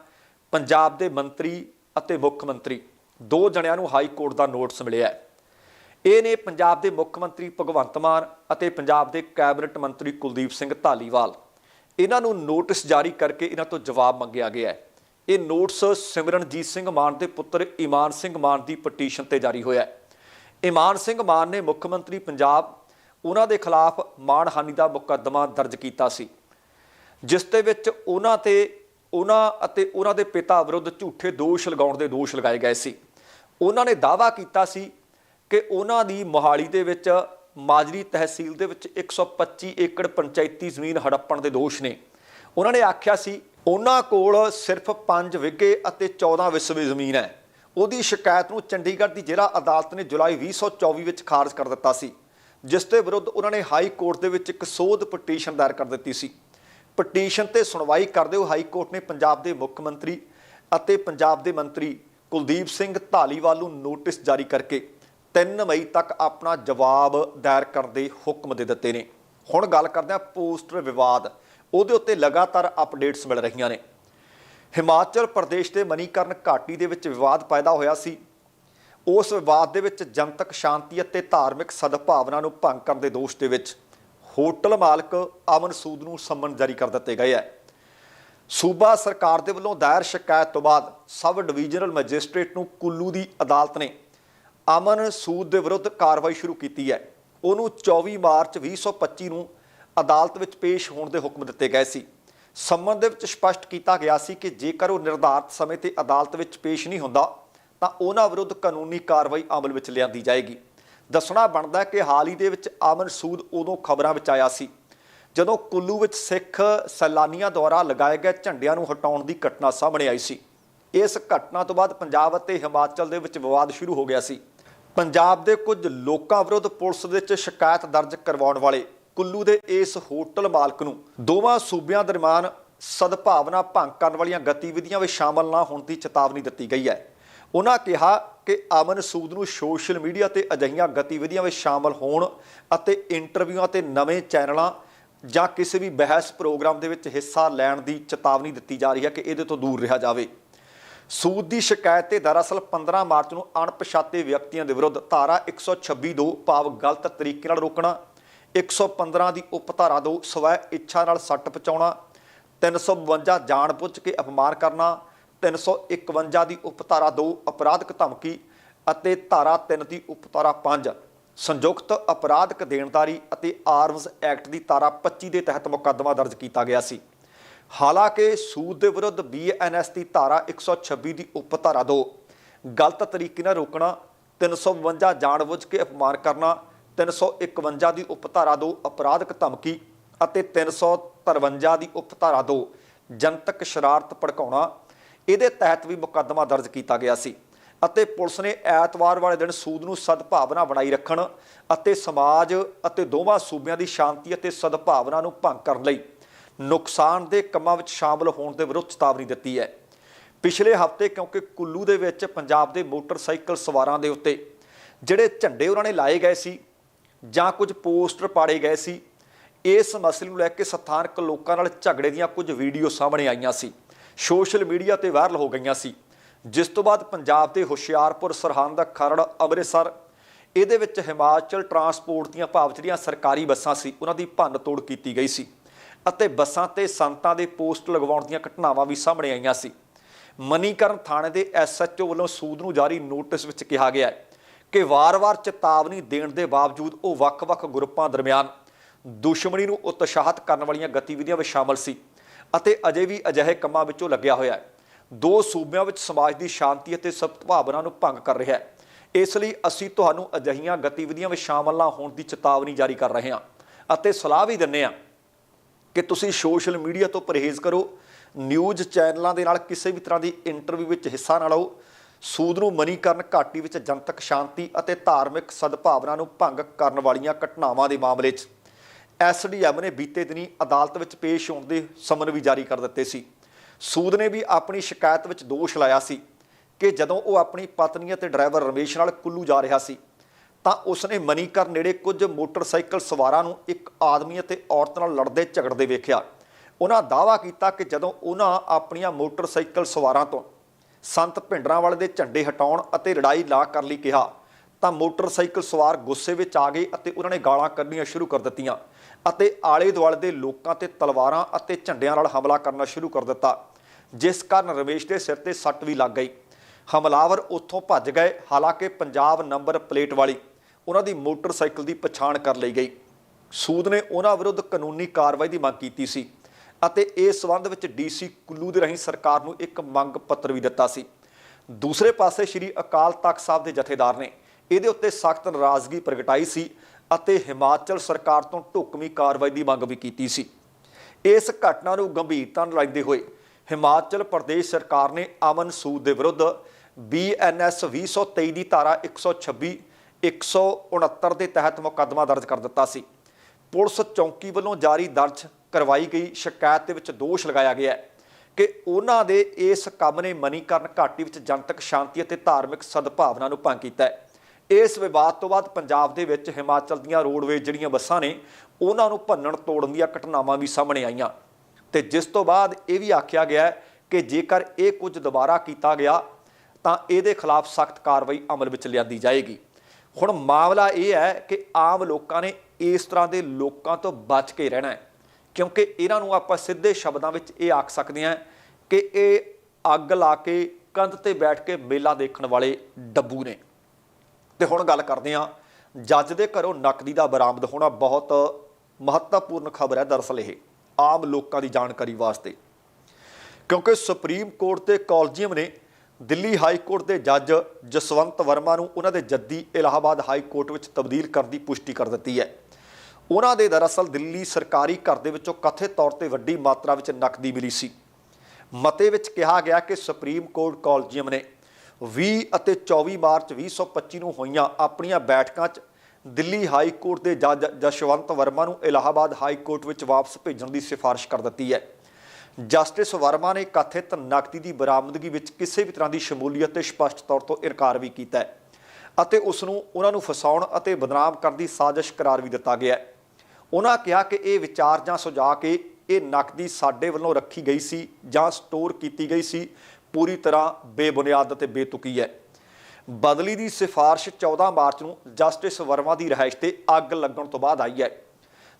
ਪੰਜਾਬ ਦੇ ਮੰਤਰੀ ਅਤੇ ਮੁੱਖ ਮੰਤਰੀ। ਦੋ ਜਣਿਆਂ ਨੂੰ ਹਾਈ ਕੋਰਟ ਦਾ ਨੋਟਿਸ ਮਿਲਿਆ ਹੈ। ਇਹ ਨੇ ਪੰਜਾਬ ਦੇ ਮੁੱਖ ਮੰਤਰੀ ਭਗਵੰਤ ਮਾਨ ਅਤੇ ਪੰਜਾਬ ਦੇ ਕੈਬਨਿਟ ਮੰਤਰੀ ਕੁਲਦੀਪ ਸਿੰਘ ਧਾਲੀਵਾਲ। ਇਹਨਾਂ ਨੂੰ ਨੋਟਿਸ ਜਾਰੀ ਕਰਕੇ ਇਹਨਾਂ ਤੋਂ ਜਵਾਬ ਮੰਗਿਆ ਗਿਆ ਹੈ। ਇਹ ਨੋਟਿਸ ਸਿਮਰਨਜੀਤ ਸਿੰਘ ਮਾਨ ਦੇ ਪੁੱਤਰ ਇਮਾਨ ਸਿੰਘ ਮਾਨ ਦੀ ਪਟੀਸ਼ਨ ਤੇ ਜਾਰੀ ਹੋਇਆ ਹੈ। ਇਮਾਨ ਸਿੰਘ ਮਾਨ ਨੇ ਮੁੱਖ ਮੰਤਰੀ ਪੰਜਾਬ ਉਹਨਾਂ ਦੇ ਖਿਲਾਫ ਮਾਣਹਾਨੀ ਦਾ ਮੁਕੱਦਮਾ ਦਰਜ ਕੀਤਾ ਸੀ, ਜਿਸ ਦੇ ਵਿੱਚ ਉਹਨਾਂ ਤੇ ਉਹਨਾਂ ਅਤੇ ਉਹਨਾਂ ਦੇ ਪਿਤਾ ਵਿਰੁੱਧ ਝੂਠੇ ਦੋਸ਼ ਲਗਾਉਣ ਦੇ ਦੋਸ਼ ਲਗਾਏ ਗਏ ਸੀ। ਉਹਨਾਂ ਨੇ ਦਾਅਵਾ ਕੀਤਾ ਸੀ ਕਿ ਉਹਨਾਂ ਦੀ ਮੋਹਾਲੀ ਦੇ ਵਿੱਚ ਮਾਜਰੀ ਤਹਿਸੀਲ ਦੇ ਵਿੱਚ 125 ਏਕੜ ਪੰਚਾਇਤੀ ਜ਼ਮੀਨ ਹੜੱਪਣ ਦੇ ਦੋਸ਼ ਨੇ। ਉਹਨਾਂ ਨੇ ਆਖਿਆ ਸੀ, ਉਹਨਾਂ ਕੋਲ ਸਿਰਫ 5 ਵਿਗੇ ਅਤੇ 14 ਵਿਸਵੇ ਜ਼ਮੀਨ ਹੈ। ਉਹਦੀ ਸ਼ਿਕਾਇਤ ਨੂੰ ਚੰਡੀਗੜ੍ਹ ਦੀ ਜ਼ਿਲ੍ਹਾ ਅਦਾਲਤ ਨੇ ਜੁਲਾਈ 2024 ਵਿੱਚ ਖਾਰਜ ਕਰ ਦਿੱਤਾ ਸੀ। ਜਿਸ ਦੇ ਵਿਰੁੱਧ ਉਹਨਾਂ ਨੇ ਹਾਈ ਕੋਰਟ ਦੇ ਵਿੱਚ ਇੱਕ ਸੋਧ ਪਟੀਸ਼ਨ ਦਾਇਰ ਕਰ ਦਿੱਤੀ ਸੀ। ਪਟੀਸ਼ਨ ਤੇ ਸੁਣਵਾਈ ਕਰਦੇ ਹੋਏ ਹਾਈ ਕੋਰਟ ਨੇ ਪੰਜਾਬ ਦੇ ਮੁੱਖ ਮੰਤਰੀ ਅਤੇ ਪੰਜਾਬ ਦੇ ਮੰਤਰੀ ਕੁਲਦੀਪ ਸਿੰਘ ਧਾਲੀਵਾਲ ਨੂੰ ਨੋਟਿਸ ਜਾਰੀ ਕਰਕੇ 3 ਮਈ ਤੱਕ ਆਪਣਾ ਜਵਾਬ ਦਾਇਰ ਕਰਨ ਦੇ ਹੁਕਮ ਦੇ ਦਿੱਤੇ ਨੇ। ਹੁਣ ਗੱਲ ਕਰਦੇ ਹਾਂ ਪੋਸਟਰ ਵਿਵਾਦ। ਉਹਦੇ ਉੱਤੇ ਲਗਾਤਾਰ ਅਪਡੇਟਸ ਮਿਲ ਰਹੀਆਂ ਨੇ। ਹਿਮਾਚਲ ਪ੍ਰਦੇਸ਼ ਦੇ ਮਨੀਕਰਨ ਘਾਟੀ ਦੇ ਵਿੱਚ ਵਿਵਾਦ ਪੈਦਾ ਹੋਇਆ ਸੀ। ਉਸ ਵਿਵਾਦ ਦੇ ਵਿੱਚ ਜਨਤਕ ਸ਼ਾਂਤੀ ਅਤੇ ਧਾਰਮਿਕ ਸਦਭਾਵਨਾ ਨੂੰ ਭੰਗ ਕਰਨ ਦੇ ਦੋਸ਼ ਦੇ ਵਿੱਚ ਹੋਟਲ ਮਾਲਕ ਅਮਨ ਸੂਦ ਨੂੰ ਸੰਮਨ ਜਾਰੀ ਕਰ ਦਿੱਤੇ ਗਏ ਹੈ। ਸੂਬਾ ਸਰਕਾਰ ਦੇ ਵੱਲੋਂ ਦਾਇਰ ਸ਼ਿਕਾਇਤ ਤੋਂ ਬਾਅਦ ਸਬ ਡਿਵੀਜ਼ਨਲ ਮੈਜਿਸਟ੍ਰੇਟ ਨੂੰ ਕੁੱਲੂ ਦੀ ਅਦਾਲਤ ਨੇ ਅਮਨ ਸੂਦ ਦੇ ਵਿਰੁੱਧ ਕਾਰਵਾਈ ਸ਼ੁਰੂ ਕੀਤੀ ਹੈ। ਉਹਨੂੰ 24 ਮਾਰਚ 2025 ਨੂੰ ਅਦਾਲਤ ਵਿੱਚ ਪੇਸ਼ ਹੋਣ ਦੇ ਹੁਕਮ ਦਿੱਤੇ ਗਏ ਸੀ। ਸੰਮਨ ਦੇ ਵਿੱਚ ਸਪਸ਼ਟ ਕੀਤਾ ਗਿਆ ਸੀ ਕਿ ਜੇਕਰ ਉਹ ਨਿਰਧਾਰਤ ਸਮੇਂ ਤੇ ਅਦਾਲਤ ਵਿੱਚ ਪੇਸ਼ ਨਹੀਂ ਹੁੰਦਾ, ਤਾਂ ਉਹਨਾਂ ਵਿਰੁੱਧ ਕਾਨੂੰਨੀ ਕਾਰਵਾਈ ਅਮਲ ਵਿੱਚ ਲਿਆਂਦੀ ਜਾਏਗੀ। ਦੱਸਣਾ ਬਣਦਾ ਹੈ ਕਿ ਹਾਲ ਹੀ ਦੇ ਵਿੱਚ ਅਮਨ ਸੂਦ ਉਦੋਂ ਖਬਰਾਂ ਵਿੱਚ ਆਇਆ ਸੀ, ਜਦੋਂ ਕੁੱਲੂ ਵਿੱਚ ਸਿੱਖ ਸੈਲਾਨੀਆਂ ਦੁਆਰਾ ਲਗਾਏ ਗਏ ਝੰਡਿਆਂ ਨੂੰ ਹਟਾਉਣ ਦੀ ਘਟਨਾ ਸਾਹਮਣੇ ਆਈ ਸੀ। ਇਸ ਘਟਨਾ ਤੋਂ ਬਾਅਦ ਪੰਜਾਬ ਅਤੇ ਹਿਮਾਚਲ ਦੇ ਵਿੱਚ ਵਿਵਾਦ ਸ਼ੁਰੂ ਹੋ ਗਿਆ ਸੀ। ਪੰਜਾਬ ਦੇ ਕੁਝ ਲੋਕਾਂ ਵਿਰੁੱਧ ਪੁਲਿਸ ਦੇ ਵਿੱਚ ਸ਼ਿਕਾਇਤ ਦਰਜ ਕਰਵਾਉਣ ਵਾਲੇ ਕੁੱਲੂ ਦੇ ਇਸ ਹੋਟਲ ਮਾਲਕ ਨੂੰ ਦੋਵਾਂ ਸੂਬਿਆਂ ਦਰਮਿਆਨ ਸਦਭਾਵਨਾ ਭੰਗ ਕਰਨ ਵਾਲੀਆਂ ਗਤੀਵਿਧੀਆਂ ਵਿੱਚ ਸ਼ਾਮਲ ਨਾ ਹੋਣ ਦੀ ਚੇਤਾਵਨੀ ਦਿੱਤੀ ਗਈ ਹੈ। ਉਹਨਾਂ ਕਿਹਾ ਕਿ ਅਮਨ ਸੂਦ ਨੂੰ ਸੋਸ਼ਲ ਮੀਡੀਆ ਤੇ ਅਜਿਹੀਆਂ ਗਤੀਵਿਧੀਆਂ ਵਿੱਚ ਸ਼ਾਮਲ ਹੋਣ ਅਤੇ ਇੰਟਰਵਿਊਆਂ ਤੇ ਨਵੇਂ ਚੈਨਲਾਂ ਜਾਂ ਕਿਸੇ ਵੀ ਬਹਿਸ ਪ੍ਰੋਗਰਾਮ ਦੇ ਵਿੱਚ ਹਿੱਸਾ ਲੈਣ ਦੀ ਚੇਤਾਵਨੀ ਦਿੱਤੀ ਜਾ ਰਹੀ ਹੈ ਕਿ ਇਹਦੇ ਤੋਂ ਦੂਰ ਰਿਹਾ ਜਾਵੇ। ਸੂਦ ਦੀ ਸ਼ਿਕਾਇਤ ਤੇ ਦਰਅਸਲ 15 ਮਾਰਚ ਨੂੰ ਅਣਪਛਾਤੇ ਵਿਅਕਤੀਆਂ ਦੇ ਵਿਰੁੱਧ ਧਾਰਾ 126 ਦੋ ਭਾਵ ਗਲਤ ਤਰੀਕੇ ਨਾਲ ਰੋਕਣਾ 115 ਦੀ ਉਪਧਾਰਾ ਦੋ ਸਵੈ ਇੱਛਾ ਨਾਲ ਸੱਟ ਪਹੁੰਚਾਉਣਾ 352 ਜਾਣਬੁੱਝ ਕੇ ਅਪਮਾਨ ਕਰਨਾ 351 ਦੀ ਉਪਧਾਰਾ 2 ਅਪਰਾਧਿਕ ਧਮਕੀ ਅਤੇ ਧਾਰਾ 3 ਦੀ ਉਪਧਾਰਾ 5 ਸੰਯੁਕਤ ਅਪਰਾਧਿਕ ਦੇਣਦਾਰੀ ਅਤੇ ਆਰਮਸ ਐਕਟ ਦੀ ਧਾਰਾ 25 ਦੇ ਤਹਿਤ ਮੁਕੱਦਮਾ ਦਰਜ ਕੀਤਾ ਗਿਆ ਸੀ। ਹਾਲਾਂਕਿ ਸੂਦ ਦੇ ਵਿਰੁੱਧ ਬੀਐਨਐਸ ਦੀ ਧਾਰਾ 126 ਦੀ ਉਪਧਾਰਾ 2 ਗਲਤ ਤਰੀਕੇ ਨਾਲ ਰੋਕਣਾ 352 ਜਾਣਬੁੱਝ ਕੇ ਅਪਮਾਨ ਕਰਨਾ 351 ਦੀ ਉਪਧਾਰਾ 2 ਅਪਰਾਧਿਕ ਧਮਕੀ ਅਤੇ 353 ਦੀ ਉਪਧਾਰਾ 2 ਜਨਤਕ ਸ਼ਰਾਰਤ ਭੜਕਾਉਣਾ, ਇਹਦੇ ਤਹਿਤ ਵੀ ਮੁਕੱਦਮਾ ਦਰਜ ਕੀਤਾ ਗਿਆ ਸੀ ਅਤੇ ਪੁਲਿਸ ਨੇ ਐਤਵਾਰ ਵਾਲੇ ਦਿਨ ਸੂਦ ਨੂੰ ਸਦਭਾਵਨਾ ਬਣਾਈ ਰੱਖਣ ਅਤੇ ਸਮਾਜ ਅਤੇ ਦੋਵਾਂ ਸੂਬਿਆਂ ਦੀ ਸ਼ਾਂਤੀ ਅਤੇ ਸਦਭਾਵਨਾ ਨੂੰ ਭੰਗ ਕਰਨ ਲਈ ਨੁਕਸਾਨ ਦੇ ਕੰਮਾਂ ਵਿੱਚ ਸ਼ਾਮਲ ਹੋਣ ਦੇ ਵਿਰੁੱਧ ਚੇਤਾਵਨੀ ਦਿੱਤੀ ਹੈ। ਪਿਛਲੇ ਹਫ਼ਤੇ ਕਿਉਂਕਿ ਕੁੱਲੂ ਦੇ ਵਿੱਚ ਪੰਜਾਬ ਦੇ ਮੋਟਰਸਾਈਕਲ ਸਵਾਰਾਂ ਦੇ ਉੱਤੇ ਜਿਹੜੇ ਝੰਡੇ ਉਹਨਾਂ ਨੇ ਲਾਏ ਗਏ ਸੀ ਜਾਂ ਕੁਝ ਪੋਸਟਰ ਪਾੜੇ ਗਏ ਸੀ, ਇਸ ਮਸਲੇ ਨੂੰ ਲੈ ਕੇ ਸਥਾਨਕ ਲੋਕਾਂ ਨਾਲ ਝਗੜੇ ਦੀਆਂ ਕੁਝ ਵੀਡੀਓ ਸਾਹਮਣੇ ਆਈਆਂ ਸੀ। ਸੋਸ਼ਲ ਮੀਡੀਆ ਤੇ ਵਾਇਰਲ ਹੋ ਗਈਆਂ ਸੀ। ਜਿਸ ਤੋਂ ਬਾਅਦ ਪੰਜਾਬ ਦੇ ਹੁਸ਼ਿਆਰਪੁਰ, ਸਰਹੰਦ, ਖਰੜ, ਅੰਮ੍ਰਿਤਸਰ, ਇਹਦੇ ਵਿੱਚ ਹਿਮਾਚਲ ਟਰਾਂਸਪੋਰਟ ਦੀਆਂ ਭਾਵ ਜਿਹੜੀਆਂ ਸਰਕਾਰੀ ਬੱਸਾਂ ਸੀ, ਉਹਨਾਂ ਦੀ ਭੰਨ ਤੋੜ ਕੀਤੀ ਗਈ ਸੀ। ਅਤੇ ਬੱਸਾਂ ਤੇ ਸੰਤਾਂ ਦੇ ਪੋਸਟ ਲਗਵਾਉਣ ਦੀਆਂ ਘਟਨਾਵਾਂ ਵੀ ਸਾਹਮਣੇ ਆਈਆਂ ਸੀ। ਮਨੀਕਰਨ ਥਾਣੇ ਦੇ ਐਸਐਚਓ ਵੱਲੋਂ ਸੂਦ ਨੂੰ ਜਾਰੀ ਨੋਟਿਸ ਵਿੱਚ ਕਿਹਾ ਗਿਆ ਹੈ ਕਿ ਵਾਰ-ਵਾਰ ਚੇਤਾਵਨੀ ਦੇਣ ਦੇ ਬਾਵਜੂਦ ਉਹ ਵੱਖ-ਵੱਖ ਗਰੁੱਪਾਂ ਦਰਮਿਆਨ ਦੁਸ਼ਮਣੀ ਨੂੰ ਉਤਸ਼ਾਹਤ ਕਰਨ ਵਾਲੀਆਂ ਗਤੀਵਿਧੀਆਂ ਵਿੱਚ ਸ਼ਾਮਲ ਸੀ ਅਤੇ ਅਜੇ ਵੀ ਅਜਿਹੇ ਕੰਮਾਂ ਵਿੱਚੋਂ ਲੱਗਿਆ ਹੋਇਆ ਹੈ। ਦੋ ਸੂਬਿਆਂ ਵਿੱਚ ਸਮਾਜ ਦੀ ਸ਼ਾਂਤੀ ਅਤੇ ਸਦਭਾਵਨਾ ਨੂੰ ਭੰਗ ਕਰ ਰਿਹਾ ਹੈ। ਇਸ ਲਈ ਅਸੀਂ ਤੁਹਾਨੂੰ ਅਜਿਹੀਆਂ ਗਤੀਵਿਧੀਆਂ ਵਿੱਚ ਸ਼ਾਮਲ ਨਾ ਹੋਣ ਦੀ ਚੇਤਾਵਨੀ ਜਾਰੀ ਕਰ ਰਹੇ ਹਾਂ ਅਤੇ ਸਲਾਹ ਵੀ ਦਿੰਦੇ ਹਾਂ ਕਿ ਤੁਸੀਂ ਸੋਸ਼ਲ ਮੀਡੀਆ ਤੋਂ ਪਰਹੇਜ਼ ਕਰੋ, ਨਿਊਜ਼ ਚੈਨਲਾਂ ਦੇ ਨਾਲ ਕਿਸੇ ਵੀ ਤਰ੍ਹਾਂ ਦੀ ਇੰਟਰਵਿਊ ਵਿੱਚ ਹਿੱਸਾ ਨਾ ਲਓ। ਸੂਦ ਨੂੰ ਮਨੀਕਰਨ ਘਾਟੀ ਵਿੱਚ ਜਨਤਕ ਸ਼ਾਂਤੀ ਅਤੇ ਧਾਰਮਿਕ ਸਦਭਾਵਨਾ ਨੂੰ ਭੰਗ ਕਰਨ ਵਾਲੀਆਂ ਘਟਨਾਵਾਂ ਦੇ ਮਾਮਲੇ 'ਚ ਐਸਡੀਐਮ ਨੇ ਬੀਤੇ ਦਿਨੀ ਅਦਾਲਤ ਵਿੱਚ ਪੇਸ਼ ਹੋਣ ਦੇ ਸਮਨ ਵੀ ਜਾਰੀ ਕਰ ਦਿੱਤੇ ਸੀ। ਸੂਦ ਨੇ ਵੀ ਆਪਣੀ ਸ਼ਿਕਾਇਤ ਵਿੱਚ ਦੋਸ਼ ਲਾਇਆ ਸੀ ਕਿ ਜਦੋਂ ਉਹ ਆਪਣੀ ਪਤਨੀ ਅਤੇ ਡਰਾਈਵਰ ਰਮੇਸ਼ ਨਾਲ ਕੁੱਲੂ ਜਾ ਰਿਹਾ ਸੀ ਤਾਂ ਉਸਨੇ ਮਨੀਕਰ ਨੇੜੇ ਕੁਝ ਮੋਟਰਸਾਈਕਲ ਸਵਾਰਾਂ ਨੂੰ ਇੱਕ ਆਦਮੀ ਅਤੇ ਔਰਤ ਨਾਲ ਲੜਦੇ ਝਗੜਦੇ ਵੇਖਿਆ। ਉਹਨਾਂ ਦਾਅਵਾ ਕੀਤਾ ਕਿ ਜਦੋਂ ਉਹਨਾਂ ਆਪਣੀਆਂ ਮੋਟਰਸਾਈਕਲ ਸਵਾਰਾਂ ਤੋਂ ਸੰਤ ਭਿੰਡਰਾਂਵਾਲੇ ਦੇ ਝੰਡੇ ਹਟਾਉਣ ਅਤੇ ਲੜਾਈ ਲਾ ਕਰਨ ਲਈ ਕਿਹਾ, ਤਾਂ ਮੋਟਰਸਾਈਕਲ ਸਵਾਰ ਗੁੱਸੇ ਵਿੱਚ ਆ ਗਏ ਅਤੇ ਉਹਨਾਂ ਨੇ ਗਾਲਾਂ ਕੱਢਣੀਆਂ ਸ਼ੁਰੂ ਕਰ ਦਿੱਤੀਆਂ ਅਤੇ ਆਲੇ ਦੁਆਲੇ ਦੇ ਲੋਕਾਂ ਤੇ ਤਲਵਾਰਾਂ ਅਤੇ ਝੰਡਿਆਂ ਨਾਲ ਹਮਲਾ ਕਰਨਾ ਸ਼ੁਰੂ ਕਰ ਦਿੱਤਾ, ਜਿਸ ਕਾਰਨ ਰਵੇਸ਼ ਦੇ ਸਿਰ ਤੇ ਸੱਟ ਵੀ ਲੱਗ ਗਈ। ਹਮਲਾਵਰ ਉੱਥੋਂ ਭੱਜ ਗਏ, ਹਾਲਾਂਕਿ ਪੰਜਾਬ ਨੰਬਰ ਪਲੇਟ ਵਾਲੀ ਉਹਨਾਂ ਦੀ ਮੋਟਰਸਾਈਕਲ ਦੀ ਪਛਾਣ ਕਰ ਲਈ ਗਈ। ਸੂਦ ਨੇ ਉਹਨਾਂ ਵਿਰੁੱਧ ਕਾਨੂੰਨੀ ਕਾਰਵਾਈ ਦੀ ਮੰਗ ਕੀਤੀ ਸੀ ਅਤੇ ਇਸ ਸਬੰਧ ਵਿੱਚ ਡੀਸੀ ਕੁੱਲੂ ਦੇ ਰਾਹੀਂ ਸਰਕਾਰ ਨੂੰ ਇੱਕ ਮੰਗ ਪੱਤਰ ਵੀ ਦਿੱਤਾ ਸੀ। ਦੂਸਰੇ ਪਾਸੇ ਸ੍ਰੀ ਅਕਾਲ ਤਖਤ ਸਾਹਿਬ ਦੇ ਜਥੇਦਾਰ ਨੇ ਇਹਦੇ ਉੱਤੇ ਸਖਤ ਨਾਰਾਜ਼ਗੀ ਪ੍ਰਗਟਾਈ ਸੀ ਅਤੇ ਹਿਮਾਚਲ ਸਰਕਾਰ ਤੋਂ ਢੁਕਵੀਂ ਕਾਰਵਾਈ ਦੀ ਮੰਗ ਵੀ ਕੀਤੀ ਸੀ। ਇਸ ਘਟਨਾ ਨੂੰ ਗੰਭੀਰਤਾ ਨਾਲ ਲੈਂਦੇ ਹੋਏ ਹਿਮਾਚਲ ਪ੍ਰਦੇਸ਼ ਸਰਕਾਰ ਨੇ ਅਮਨ ਸੂਦ ਦੇ ਵਿਰੁੱਧ ਬੀਐਨਐਸ 2023 ਦੀ ਧਾਰਾ 126 169 ਦੇ ਤਹਿਤ ਮੁਕੱਦਮਾ ਦਰਜ ਕਰ ਦਿੱਤਾ ਸੀ। ਪੁਲਿਸ ਚੌਂਕੀ ਵੱਲੋਂ ਜਾਰੀ ਦਰਜ ਕਰਵਾਈ ਗਈ ਸ਼ਿਕਾਇਤ ਦੇ ਵਿੱਚ ਦੋਸ਼ ਲਗਾਇਆ ਗਿਆ ਹੈ ਕਿ ਉਹਨਾਂ ਦੇ ਇਸ ਕੰਮ ਨੇ ਮਨੀਕਰਨ ਘਾਟੀ ਵਿੱਚ ਜਨਤਕ ਸ਼ਾਂਤੀ ਅਤੇ ਧਾਰਮਿਕ ਸਦਭਾਵਨਾ ਨੂੰ ਭੰਗ ਕੀਤਾ ਹੈ। ਇਸ ਵਿਵਾਦ ਤੋਂ ਬਾਅਦ ਪੰਜਾਬ ਦੇ ਵਿੱਚ ਹਿਮਾਚਲ ਦੀਆਂ ਰੋਡਵੇਜ਼ ਜਿਹੜੀਆਂ ਬੱਸਾਂ ਨੇ, ਉਹਨਾਂ ਨੂੰ ਭੰਨਣ ਤੋੜਨ ਦੀਆਂ ਘਟਨਾਵਾਂ ਵੀ ਸਾਹਮਣੇ ਆਈਆਂ। ਤੇ ਜਿਸ ਤੋਂ ਬਾਅਦ ਇਹ ਵੀ ਆਖਿਆ ਗਿਆ ਕਿ ਜੇਕਰ ਇਹ ਕੁਝ ਦੁਬਾਰਾ ਕੀਤਾ ਗਿਆ ਤਾਂ ਇਹਦੇ ਖਿਲਾਫ ਸਖਤ ਕਾਰਵਾਈ ਅਮਲ ਵਿੱਚ ਲਿਆਂਦੀ ਜਾਏਗੀ। ਹੁਣ ਮਾਮਲਾ ਇਹ ਹੈ ਕਿ ਆਮ ਲੋਕਾਂ ਨੇ ਇਸ ਤਰ੍ਹਾਂ ਦੇ ਲੋਕਾਂ ਤੋਂ ਬਚ ਕੇ ਰਹਿਣਾ ਹੈ, ਕਿਉਂਕਿ ਇਹਨਾਂ ਨੂੰ ਆਪਾਂ ਸਿੱਧੇ ਸ਼ਬਦਾਂ ਵਿੱਚ ਇਹ ਆਖ ਸਕਦੇ ਹਾਂ ਕਿ ਇਹ ਅੱਗ ਲਾ ਕੇ ਕੰਧ ਤੇ ਬੈਠ ਕੇ ਮੇਲਾ ਦੇਖਣ ਵਾਲੇ ਡੱਬੂ ਨੇ। ਤੇ ਹੁਣ ਗੱਲ ਕਰਦੇ ਹਾਂ, ਜੱਜ ਦੇ ਘਰੋਂ ਨਕਦੀ ਦਾ ਬਰਾਮਦ ਹੋਣਾ ਬਹੁਤ ਮਹੱਤਵਪੂਰਨ ਖਬਰ ਹੈ ਦਰਅਸਲ ਇਹ, ਆਮ ਲੋਕਾਂ ਦੀ ਜਾਣਕਾਰੀ ਵਾਸਤੇ। ਕਿਉਂਕਿ ਸੁਪਰੀਮ ਕੋਰਟ ਤੇ ਕਾਲਜੀਅਮ ਨੇ ਦਿੱਲੀ ਹਾਈ ਕੋਰਟ ਦੇ ਜੱਜ ਜਸਵੰਤ ਵਰਮਾ ਨੂੰ ਉਹਨਾਂ ਦੇ ਜੱਦੀ ਇਲਾਹਾਬਾਦ ਹਾਈ ਕੋਰਟ ਵਿੱਚ ਤਬਦੀਲ ਕਰਨ ਦੀ ਪੁਸ਼ਟੀ ਕਰ ਦਿੱਤੀ ਹੈ। ਉਹਨਾਂ ਦੇ ਦਰਅਸਲ ਦਿੱਲੀ ਸਰਕਾਰੀ ਘਰ ਦੇ ਵਿੱਚੋਂ ਕਥਿਤ ਤੌਰ ਤੇ ਵੱਡੀ ਮਾਤਰਾ ਵਿੱਚ ਨਕਦੀ ਮਿਲੀ ਸੀ। ਮਤੇ ਵਿੱਚ ਕਿਹਾ ਗਿਆ ਕਿ ਸੁਪਰੀਮ ਕੋਰਟ ਕਾਲਜੀਅਮ ਨੇ 20 ਅਤੇ 24 ਮਾਰਚ 2025 ਨੂੰ ਹੋਈਆਂ ਆਪਣੀਆਂ ਬੈਠਕਾਂ 'ਚ ਦਿੱਲੀ ਹਾਈ ਕੋਰਟ ਦੇ ਜੱਜ ਜਸ਼ਵੰਤ ਵਰਮਾ ਨੂੰ ਇਲਾਹਾਬਾਦ ਹਾਈ ਕੋਰਟ ਵਿੱਚ ਵਾਪਸ ਭੇਜਣ ਦੀ ਸਿਫਾਰਿਸ਼ ਕਰ ਦਿੱਤੀ ਹੈ। ਜਸਟਿਸ ਵਰਮਾ ਨੇ ਕਥਿਤ ਨਕਦੀ ਦੀ ਬਰਾਮਦਗੀ ਵਿੱਚ ਕਿਸੇ ਵੀ ਤਰ੍ਹਾਂ ਦੀ ਸ਼ਮੂਲੀਅਤ ਤੇ ਸਪਸ਼ਟ ਤੌਰ ਤੋਂ ਇਨਕਾਰ ਵੀ ਕੀਤਾ ਹੈ ਅਤੇ ਉਸ ਨੂੰ ਉਹਨਾਂ ਨੂੰ ਫਸਾਉਣ ਅਤੇ ਬਦਨਾਮ ਕਰਨ ਦੀ ਸਾਜ਼ਿਸ਼ ਕਰਾਰ ਵੀ ਦਿੱਤਾ ਗਿਆ ਹੈ। ਉਹਨਾਂ ਕਿਹਾ ਕਿ ਇਹ ਵਿਚਾਰ ਜਾਂ ਸੁਝਾ ਕੇ ਇਹ ਨਕਦੀ ਸਾਡੇ ਵੱਲੋਂ ਰੱਖੀ ਗਈ ਸੀ ਜਾਂ ਸਟੋਰ ਕੀਤੀ ਗਈ ਸੀ, ਪੂਰੀ ਤਰ੍ਹਾਂ ਬੇਬੁਨਿਆਦ ਅਤੇ ਬੇਤੁਕੀ ਹੈ। ਬਦਲੀ ਦੀ ਸਿਫਾਰਿਸ਼ 14 ਮਾਰਚ ਨੂੰ ਜਸਟਿਸ ਵਰਮਾ ਦੀ ਰਿਹਾਇਸ਼ ਤੇ ਅੱਗ ਲੱਗਣ ਤੋਂ ਬਾਅਦ ਆਈ ਹੈ।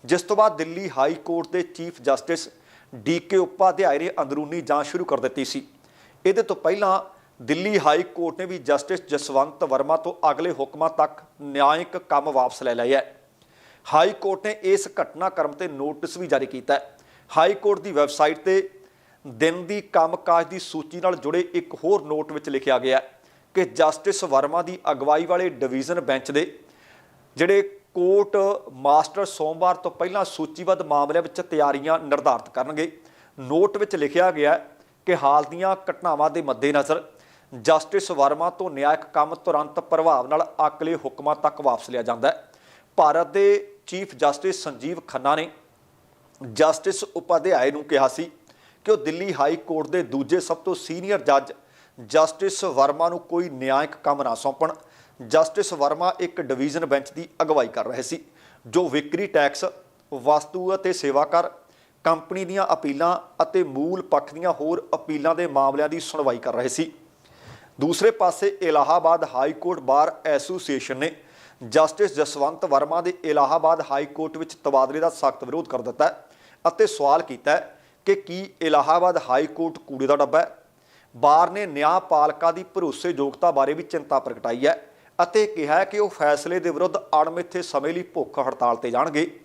ਜਿਸ ਤੋਂ ਬਾਅਦ ਦਿੱਲੀ ਹਾਈ ਕੋਰਟ ਦੇ chief justice D K Upadhyay ਨੇ ਅੰਦਰੂਨੀ ਜਾਂਚ ਸ਼ੁਰੂ ਕਰ ਦਿੱਤੀ ਸੀ। ਇਹਦੇ ਤੋਂ ਪਹਿਲਾਂ ਦਿੱਲੀ ਹਾਈ ਕੋਰਟ ਨੇ ਵੀ ਜਸਟਿਸ ਜਸਵੰਤ ਵਰਮਾ ਤੋਂ ਅਗਲੇ ਹੁਕਮਾਂ ਤੱਕ ਨਿਆਂਇਕ ਕੰਮ ਵਾਪਸ ਲੈ ਲਿਆ ਹੈ। ਹਾਈ ਕੋਰਟ ਨੇ ਇਸ ਘਟਨਾਕ੍ਰਮ ਤੇ ਨੋਟਿਸ ਵੀ ਜਾਰੀ ਕੀਤਾ ਹੈ। ਹਾਈ ਕੋਰਟ ਦੀ ਵੈਬਸਾਈਟ ਤੇ ਦਿਨ ਦੀ ਕੰਮਕਾਜ ਦੀ ਸੂਚੀ ਨਾਲ ਜੁੜੇ ਇੱਕ ਹੋਰ ਨੋਟ ਵਿੱਚ ਲਿਖਿਆ ਗਿਆ ਕਿ ਜਸਟਿਸ ਵਰਮਾ ਦੀ ਅਗਵਾਈ ਵਾਲੇ ਡਿਵੀਜ਼ਨ ਬੈਂਚ ਦੇ ਜਿਹੜੇ ਕੋਰਟ ਮਾਸਟਰ ਸੋਮਵਾਰ ਤੋਂ ਪਹਿਲਾਂ ਸੂਚੀਬੱਧ ਮਾਮਲਿਆਂ ਵਿੱਚ ਤਿਆਰੀਆਂ ਨਿਰਧਾਰਤ ਕਰਨਗੇ। ਨੋਟ ਵਿੱਚ ਲਿਖਿਆ ਗਿਆ ਕਿ ਹਾਲ ਦੀਆਂ ਘਟਨਾਵਾਂ ਦੇ ਮੱਦੇਨਜ਼ਰ ਜਸਟਿਸ ਵਰਮਾ ਤੋਂ ਨਿਆਇਕ ਕੰਮ ਤੁਰੰਤ ਪ੍ਰਭਾਵ ਨਾਲ ਅਗਲੇ ਹੁਕਮਾਂ ਤੱਕ ਵਾਪਸ ਲਿਆ ਜਾਂਦਾ ਹੈ। ਭਾਰਤ ਦੇ ਚੀਫ ਜਸਟਿਸ ਸੰਜੀਵ ਖੰਨਾ ਨੇ ਜਸਟਿਸ ਉਪਾਧਿਆਏ ਨੂੰ ਕਿਹਾ ਸੀ ਕਿ ਉਹ ਦਿੱਲੀ ਹਾਈ ਕੋਰਟ ਦੇ ਦੂਜੇ ਸਭ ਤੋਂ ਸੀਨੀਅਰ ਜੱਜ ਜਸਟਿਸ ਵਰਮਾ ਨੂੰ ਕੋਈ ਨਿਆਇਕ ਕੰਮ ਨਾ ਸੌਂਪਣ। ਜਸਟਿਸ ਵਰਮਾ ਇੱਕ ਡਿਵੀਜ਼ਨ ਬੈਂਚ ਦੀ ਅਗਵਾਈ ਕਰ ਰਹੇ ਸੀ, ਜੋ ਵਿਕਰੀ ਟੈਕਸ, ਵਸਤੂ ਅਤੇ ਸੇਵਾ ਕਰ, ਕੰਪਨੀ ਦੀਆਂ ਅਪੀਲਾਂ ਅਤੇ ਮੂਲ ਪੱਖ ਦੀਆਂ ਹੋਰ ਅਪੀਲਾਂ ਦੇ ਮਾਮਲਿਆਂ ਦੀ ਸੁਣਵਾਈ ਕਰ ਰਹੇ ਸੀ। ਦੂਸਰੇ ਪਾਸੇ Allahabad high court bar association ਨੇ ਜਸਟਿਸ ਜਸਵੰਤ ਵਰਮਾ ਦੇ ਇਲਾਹਾਬਾਦ ਹਾਈ ਕੋਰਟ ਵਿੱਚ ਤਬਾਦਲੇ ਦਾ ਸਖਤ ਵਿਰੋਧ ਕਰ ਦਿੱਤਾ ਅਤੇ ਸਵਾਲ ਕੀਤਾ ਕਿ ਕੀ ਇਲਾਹਾਬਾਦ ਹਾਈ ਕੋਰਟ ਕੂੜੇ ਦਾ ਡੱਬਾ ਹੈ? ਬਾਰ ਨੇ ਨਿਆਂ ਨਿਆਂਪਾਲਕਾ ਦੀ ਭਰੋਸੇਯੋਗਤਾ ਬਾਰੇ ਵੀ ਚਿੰਤਾ ਪ੍ਰਗਟਾਈ ਹੈ। ਅਤੇ ਕਿਹਾ ਕਿ ਉਹ ਫੈਸਲੇ ਦੇ ਵਿਰੁੱਧ ਅਣਮਿੱਥੇ ਸਮੇਂ ਲਈ ਭੁੱਖ ਹੜਤਾਲ ਤੇ ਜਾਣਗੇ।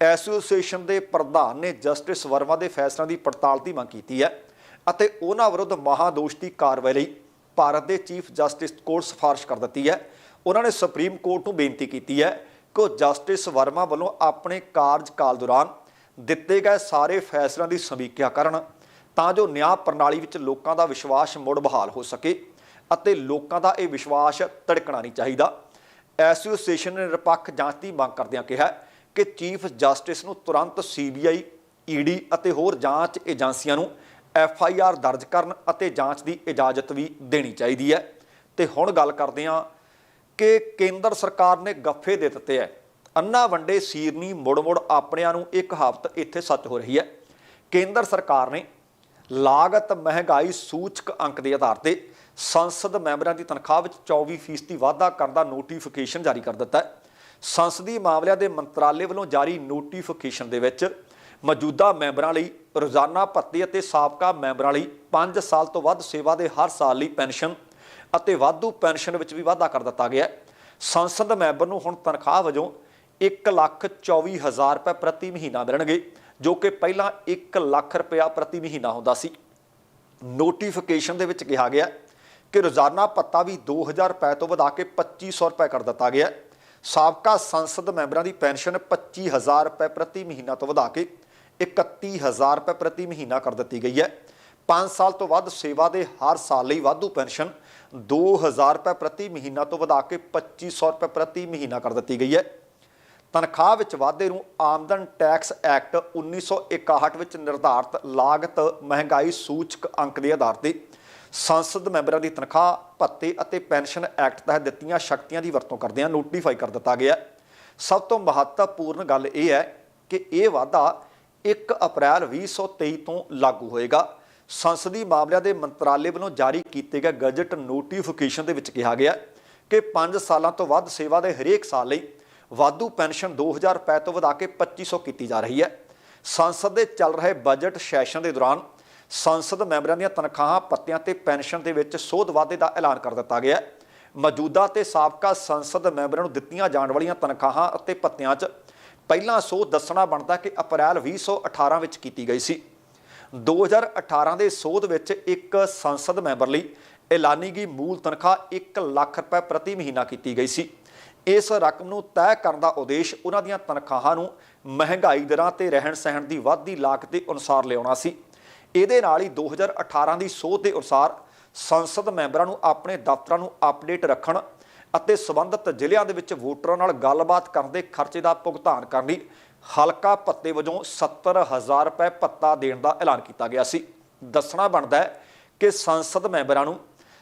ਐਸੋਸੀਏਸ਼ਨ ਦੇ ਪ੍ਰਧਾਨ ਨੇ ਜਸਟਿਸ ਵਰਮਾ ਦੇ ਫੈਸਲਿਆਂ ਦੀ ਪੜਤਾਲ ਦੀ ਮੰਗ ਕੀਤੀ ਹੈ ਅਤੇ ਉਹਨਾਂ ਵਿਰੁੱਧ ਮਹਾਦੋਸ਼ ਦੀ ਕਾਰਵਾਈ ਲਈ ਭਾਰਤ ਦੇ ਚੀਫ ਜਸਟਿਸ ਕੋਲ ਸਿਫਾਰਿਸ਼ ਕਰ ਦਿੱਤੀ ਹੈ। ਉਹਨਾਂ ਨੇ ਸੁਪਰੀਮ ਕੋਰਟ ਨੂੰ ਬੇਨਤੀ ਕੀਤੀ ਹੈ ਕਿ ਉਹ ਜਸਟਿਸ ਵਰਮਾ ਵੱਲੋਂ ਆਪਣੇ ਕਾਰਜਕਾਲ ਦੌਰਾਨ ਦਿੱਤੇ ਗਏ ਸਾਰੇ ਫੈਸਲਿਆਂ ਦੀ ਸਮੀਖਿਆ ਕਰਨ ਤਾਂ ਜੋ ਨਿਆਂ ਪ੍ਰਣਾਲੀ ਵਿੱਚ ਲੋਕਾਂ ਦਾ ਵਿਸ਼ਵਾਸ ਮੁੜ ਬਹਾਲ ਹੋ ਸਕੇ। ਅਤੇ ਲੋਕਾਂ ਦਾ ਇਹ ਵਿਸ਼ਵਾਸ ਧੜਕਣਾ ਨਹੀਂ ਚਾਹੀਦਾ। ਐਸੋਸੀਏਸ਼ਨ ਨੇ ਨਿਰਪੱਖ ਜਾਂਚ ਦੀ ਮੰਗ ਕਰਦਿਆਂ ਕਿਹਾ ਕਿ ਚੀਫ ਜਸਟਿਸ ਨੂੰ ਤੁਰੰਤ ਸੀਬੀਆਈ ਈਡੀ ਅਤੇ ਹੋਰ ਜਾਂਚ ਏਜੰਸੀਆਂ ਨੂੰ ਐਫ ਆਈ ਆਰ ਦਰਜ ਕਰਨ ਅਤੇ ਜਾਂਚ ਦੀ ਇਜਾਜ਼ਤ ਵੀ ਦੇਣੀ ਚਾਹੀਦੀ ਹੈ। ਤੇ ਹੁਣ ਗੱਲ ਕਰਦੇ ਹਾਂ ਕਿ ਕੇਂਦਰ ਸਰਕਾਰ ਨੇ ਗੱਫੇ ਦੇ ਦਿੱਤੇ ਹੈ। ਅੰਨਾ ਵੰਡੇ ਸੀਰਨੀ ਮੁੜ-ਮੁੜ ਆਪਣਿਆਂ ਨੂੰ ਇੱਕ ਹਫ਼ਤ ਇੱਥੇ ਸੱਚ ਹੋ ਰਹੀ ਹੈ। ਕੇਂਦਰ ਸਰਕਾਰ ਨੇ ਲਾਗਤ ਮਹਿੰਗਾਈ ਸੂਚਕ ਅੰਕ ਦੇ ਆਧਾਰ ਤੇ ਸੰਸਦ ਮੈਂਬਰਾਂ ਦੀ ਤਨਖਾਹ ਵਿੱਚ 24% ਵਾਧਾ ਕਰਨ ਦਾ ਨੋਟੀਫਿਕੇਸ਼ਨ ਜਾਰੀ ਕਰ ਦਿੱਤਾ ਹੈ। ਸੰਸਦੀ ਮਾਮਲਿਆਂ ਦੇ ਮੰਤਰਾਲੇ ਵੱਲੋਂ ਜਾਰੀ ਨੋਟੀਫਿਕੇਸ਼ਨ ਦੇ ਵਿੱਚ ਮੌਜੂਦਾ ਮੈਂਬਰਾਂ ਲਈ ਰੋਜ਼ਾਨਾ ਭੱਤੇ ਅਤੇ ਸਾਬਕਾ ਮੈਂਬਰਾਂ ਲਈ 5 ਸਾਲ ਤੋਂ ਵੱਧ ਸੇਵਾ ਦੇ ਹਰ ਸਾਲ ਲਈ ਪੈਨਸ਼ਨ ਅਤੇ ਵਾਧੂ ਪੈਨਸ਼ਨ ਵਿੱਚ ਵੀ ਵਾਧਾ ਕਰ ਦਿੱਤਾ ਗਿਆ ਹੈ। ਸੰਸਦ ਮੈਂਬਰ ਨੂੰ ਹੁਣ ਤਨਖਾਹ ਵਜੋਂ 1 ਲੱਖ 24 ਹਜ਼ਾਰ ਰੁਪਏ ਪ੍ਰਤੀ ਮਹੀਨਾ ਮਿਲਣਗੇ, ਜੋ ਕਿ ਪਹਿਲਾਂ 1 ਲੱਖ ਰੁਪਇਆ ਪ੍ਰਤੀ ਮਹੀਨਾ ਹੁੰਦਾ ਸੀ। ਨੋਟੀਫਿਕੇਸ਼ਨ ਦੇ ਵਿੱਚ ਕਿਹਾ ਗਿਆ ਕਿ ਰੋਜ਼ਾਨਾ ਭੱਤਾ ਵੀ 2000 ਰੁਪਏ ਤੋਂ ਵਧਾ ਕੇ 2500 ਰੁਪਏ ਕਰ ਦਿੱਤਾ ਗਿਆ ਸਾਬਕਾ ਸੰਸਦ ਮੈਂਬਰਾਂ ਦੀ ਪੈਨਸ਼ਨ 25000 ਰੁਪਏ ਪ੍ਰਤੀ ਮਹੀਨਾ ਤੋਂ ਵਧਾ ਕੇ 31000 ਰੁਪਏ ਪ੍ਰਤੀ ਮਹੀਨਾ ਕਰ ਦਿੱਤੀ ਗਈ ਹੈ। 5 ਸਾਲ ਤੋਂ ਵੱਧ ਸੇਵਾ ਦੇ ਹਰ ਸਾਲ ਲਈ ਵਾਧੂ ਪੈਨਸ਼ਨ 2000 ਰੁਪਏ ਪ੍ਰਤੀ ਮਹੀਨਾ ਤੋਂ ਵਧਾ ਕੇ 2500 ਰੁਪਏ ਪ੍ਰਤੀ ਮਹੀਨਾ ਕਰ ਦਿੱਤੀ ਗਈ ਹੈ। ਤਨਖਾਹ ਵਿੱਚ ਵਾਧੇ ਨੂੰ ਆਮਦਨ ਟੈਕਸ ਐਕਟ 1961 ਵਿੱਚ ਨਿਰਧਾਰਤ ਲਾਗਤ ਮਹਿੰਗਾਈ ਸੂਚਕ ਅੰਕ ਦੇ ਆਧਾਰ ਤੇ ਸੰਸਦ ਮੈਂਬਰਾਂ ਦੀ ਤਨਖਾਹ, ਭੱਤੇ ਅਤੇ ਪੈਨਸ਼ਨ ਐਕਟ ਤਹਿਤ ਦਿੱਤੀਆਂ ਸ਼ਕਤੀਆਂ ਦੀ ਵਰਤੋਂ ਕਰਦਿਆਂ ਨੋਟੀਫਾਈ ਕਰ ਦਿੱਤਾ ਗਿਆ ਸਭ ਤੋਂ ਮਹੱਤਵਪੂਰਨ ਗੱਲ ਇਹ ਹੈ ਕਿ ਇਹ ਵਾਧਾ 1 ਅਪ੍ਰੈਲ 2023 ਤੋਂ ਲਾਗੂ ਹੋਏਗਾ। ਸੰਸਦੀ ਮਾਮਲਿਆਂ ਦੇ ਮੰਤਰਾਲੇ ਵੱਲੋਂ ਜਾਰੀ ਕੀਤੇ ਗਏ ਗਜਟ ਨੋਟੀਫਿਕੇਸ਼ਨ ਦੇ ਵਿੱਚ ਕਿਹਾ ਗਿਆ ਕਿ 5 ਸਾਲਾਂ ਤੋਂ ਵੱਧ ਸੇਵਾ ਦੇ ਹਰੇਕ ਸਾਲ ਲਈ ਵਾਧੂ ਪੈਨਸ਼ਨ 2000 ਰੁਪਏ ਤੋਂ ਵਧਾ ਕੇ 2500 ਕੀਤੀ ਜਾ ਰਹੀ ਹੈ। ਸੰਸਦ ਦੇ ਚੱਲ ਰਹੇ ਬਜਟ ਸੈਸ਼ਨ ਦੇ ਦੌਰਾਨ ਸੰਸਦ ਮੈਂਬਰਾਂ ਦੀਆਂ ਤਨਖਾਹਾਂ, ਪੱਤਿਆਂ ਤੇ ਪੈਨਸ਼ਨ ਦੇ ਵਿੱਚ ਸੋਧ ਵਾਧੇ ਦਾ ਐਲਾਨ ਕਰ ਦਿੱਤਾ ਗਿਆ ਹੈ। ਮੌਜੂਦਾ ਤੇ ਸਾਬਕਾ ਸੰਸਦ ਮੈਂਬਰਾਂ ਨੂੰ ਦਿੱਤੀਆਂ ਜਾਣ ਵਾਲੀਆਂ ਤਨਖਾਹਾਂ ਅਤੇ ਪੱਤਿਆਂ 'ਚ ਪਹਿਲਾਂ ਸੋਧ ਦੱਸਣਾ ਬਣਦਾ ਕਿ ਅਪ੍ਰੈਲ 2018 ਵਿੱਚ ਕੀਤੀ ਗਈ ਸੀ। 2018 ਦੇ ਸੋਧ ਵਿੱਚ ਇੱਕ ਸੰਸਦ ਮੈਂਬਰ ਲਈ ਐਲਾਨੀ ਗਈ ਮੂਲ ਤਨਖਾਹ 1 ਲੱਖ ਰੁਪਏ ਪ੍ਰਤੀ ਮਹੀਨਾ ਕੀਤੀ ਗਈ ਸੀ। ਇਸ ਰਕਮ ਨੂੰ ਤੈਅ ਕਰਨ ਦਾ ਉਦੇਸ਼ ਉਹਨਾਂ ਦੀਆਂ ਤਨਖਾਹਾਂ ਨੂੰ ਮਹਿੰਗਾਈ ਦਰਾਂ ਤੇ ਰਹਿਣ ਸਹਿਣ ਦੀ ਵਾਧੀ ਲਾਗਤ ਦੇ ਅਨੁਸਾਰ ਲਿਆਉਣਾ ਸੀ। ਇਹਦੇ ਨਾਲ ਹੀ 2018 ਦੀ ਸੋਧ ਦੇ ਅਨੁਸਾਰ ਸੰਸਦ ਮੈਂਬਰਾਂ ਨੂੰ ਆਪਣੇ ਦਫ਼ਤਰਾਂ ਨੂੰ ਅਪਡੇਟ ਰੱਖਣ ਅਤੇ ਸਬੰਧਤ ਜ਼ਿਲ੍ਹਿਆਂ ਦੇ ਵਿੱਚ ਵੋਟਰਾਂ ਨਾਲ ਗੱਲਬਾਤ ਕਰਨ ਦੇ ਖਰਚੇ ਦਾ ਭੁਗਤਾਨ ਕਰਨ ਲਈ ਹਲਕਾ ਭੱਤੇ ਵਜੋਂ 70000 ਰੁਪਏ ਭੱਤਾ ਦੇਣ ਦਾ ਐਲਾਨ ਕੀਤਾ ਗਿਆ ਸੀ। ਦੱਸਣਾ ਬਣਦਾ ਹੈ ਕਿ ਸੰਸਦ ਮੈਂਬਰਾਂ ਨੂੰ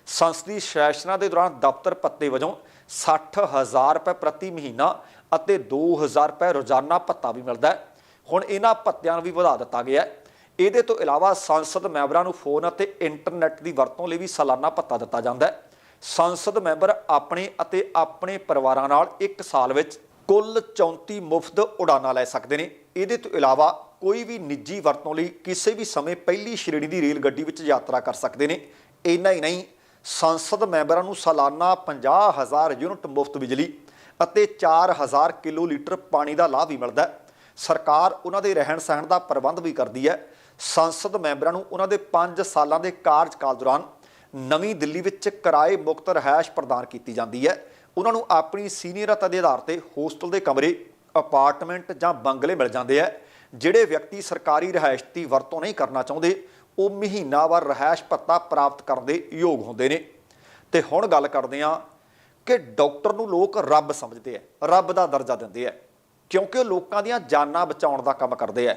ਸੰਸਦੀ ਸੈਸ਼ਨਾਂ ਦੇ ਦੌਰਾਨ ਦਫ਼ਤਰ ਭੱਤੇ ਵਜੋਂ 60000 ਰੁਪਏ ਪ੍ਰਤੀ ਮਹੀਨਾ ਅਤੇ 2000 ਰੁਪਏ ਰੋਜ਼ਾਨਾ ਭੱਤਾ ਵੀ ਮਿਲਦਾ ਹੈ। ਹੁਣ ਇਹਨਾਂ ਭੱਤਿਆਂ ਨੂੰ ਵੀ ਵਧਾ ਦਿੱਤਾ ਗਿਆ ਹੈ। ਇਹਦੇ ਤੋਂ ਇਲਾਵਾ ਸੰਸਦ ਮੈਂਬਰਾਂ ਨੂੰ ਫੋਨ ਅਤੇ ਇੰਟਰਨੈਟ ਦੀ ਵਰਤੋਂ ਲਈ ਵੀ ਸਾਲਾਨਾ ਭੱਤਾ ਦਿੱਤਾ ਜਾਂਦਾ ਹੈ। ਸੰਸਦ ਮੈਂਬਰ ਆਪਣੇ ਅਤੇ ਆਪਣੇ ਪਰਿਵਾਰਾਂ ਨਾਲ ਇੱਕ ਸਾਲ ਵਿੱਚ ਕੁੱਲ 34 ਮੁਫਤ ਉਡਾਨਾਂ ਲੈ ਸਕਦੇ ਨੇ। ਇਹਦੇ ਤੋਂ ਇਲਾਵਾ ਕੋਈ ਵੀ ਨਿੱਜੀ ਵਰਤੋਂ ਲਈ ਕਿਸੇ ਵੀ ਸਮੇਂ ਪਹਿਲੀ ਸ਼੍ਰੇਣੀ ਦੀ ਰੇਲ ਗੱਡੀ ਵਿੱਚ ਯਾਤਰਾ ਕਰ ਸਕਦੇ ਨੇ। ਇੰਨਾ ਹੀ ਨਹੀਂ, ਸੰਸਦ ਮੈਂਬਰਾਂ ਨੂੰ ਸਾਲਾਨਾ 50000 ਯੂਨਿਟ ਮੁਫਤ ਬਿਜਲੀ ਅਤੇ 4000 ਕਿਲੋ ਲੀਟਰ ਪਾਣੀ ਦਾ ਲਾਭ ਵੀ ਮਿਲਦਾ ਹੈ। ਸਰਕਾਰ ਉਹਨਾਂ ਦੇ ਰਹਿਣ ਸਹਿਣ ਦਾ ਪ੍ਰਬੰਧ ਵੀ ਕਰਦੀ ਹੈ। ਸੰਸਦ ਮੈਂਬਰਾਂ ਨੂੰ ਉਹਨਾਂ ਦੇ 5 ਸਾਲਾਂ ਦੇ ਕਾਰਜਕਾਲ ਦੌਰਾਨ ਨਵੀਂ ਦਿੱਲੀ ਵਿੱਚ ਕਿਰਾਏ ਮੁਕਤ ਰਹਿائش ਪ੍ਰਦਾਨ ਕੀਤੀ ਜਾਂਦੀ ਹੈ। ਉਹਨਾਂ ਨੂੰ ਆਪਣੀ ਸੀਨੀਅਰਤਾ ਦੇ ਆਧਾਰ ਤੇ ਹੋਸਟਲ ਦੇ ਕਮਰੇ, ਅਪਾਰਟਮੈਂਟ ਜਾਂ ਬੰਗਲੇ ਮਿਲ ਜਾਂਦੇ ਆ ਜਿਹੜੇ ਵਿਅਕਤੀ ਸਰਕਾਰੀ ਰਹਿائش ਦੀ ਵਰਤੋਂ ਨਹੀਂ ਕਰਨਾ ਚਾਹੁੰਦੇ, ਉਹ ਮਹੀਨਾਵਾਰ ਰਹਿائش ਪੱਤਾ ਪ੍ਰਾਪਤ ਕਰਨ ਦੇ ਯੋਗ ਹੁੰਦੇ ਨੇ। ਤੇ ਹੁਣ ਗੱਲ ਕਰਦੇ ਆ ਕਿ ਡਾਕਟਰ ਨੂੰ ਲੋਕ ਰੱਬ ਸਮਝਦੇ ਆ ਰੱਬ ਦਾ ਦਰਜਾ ਦਿੰਦੇ ਆ ਕਿਉਂਕਿ ਉਹ ਲੋਕਾਂ ਦੀਆਂ ਜਾਨਾਂ ਬਚਾਉਣ ਦਾ ਕੰਮ ਕਰਦੇ ਆ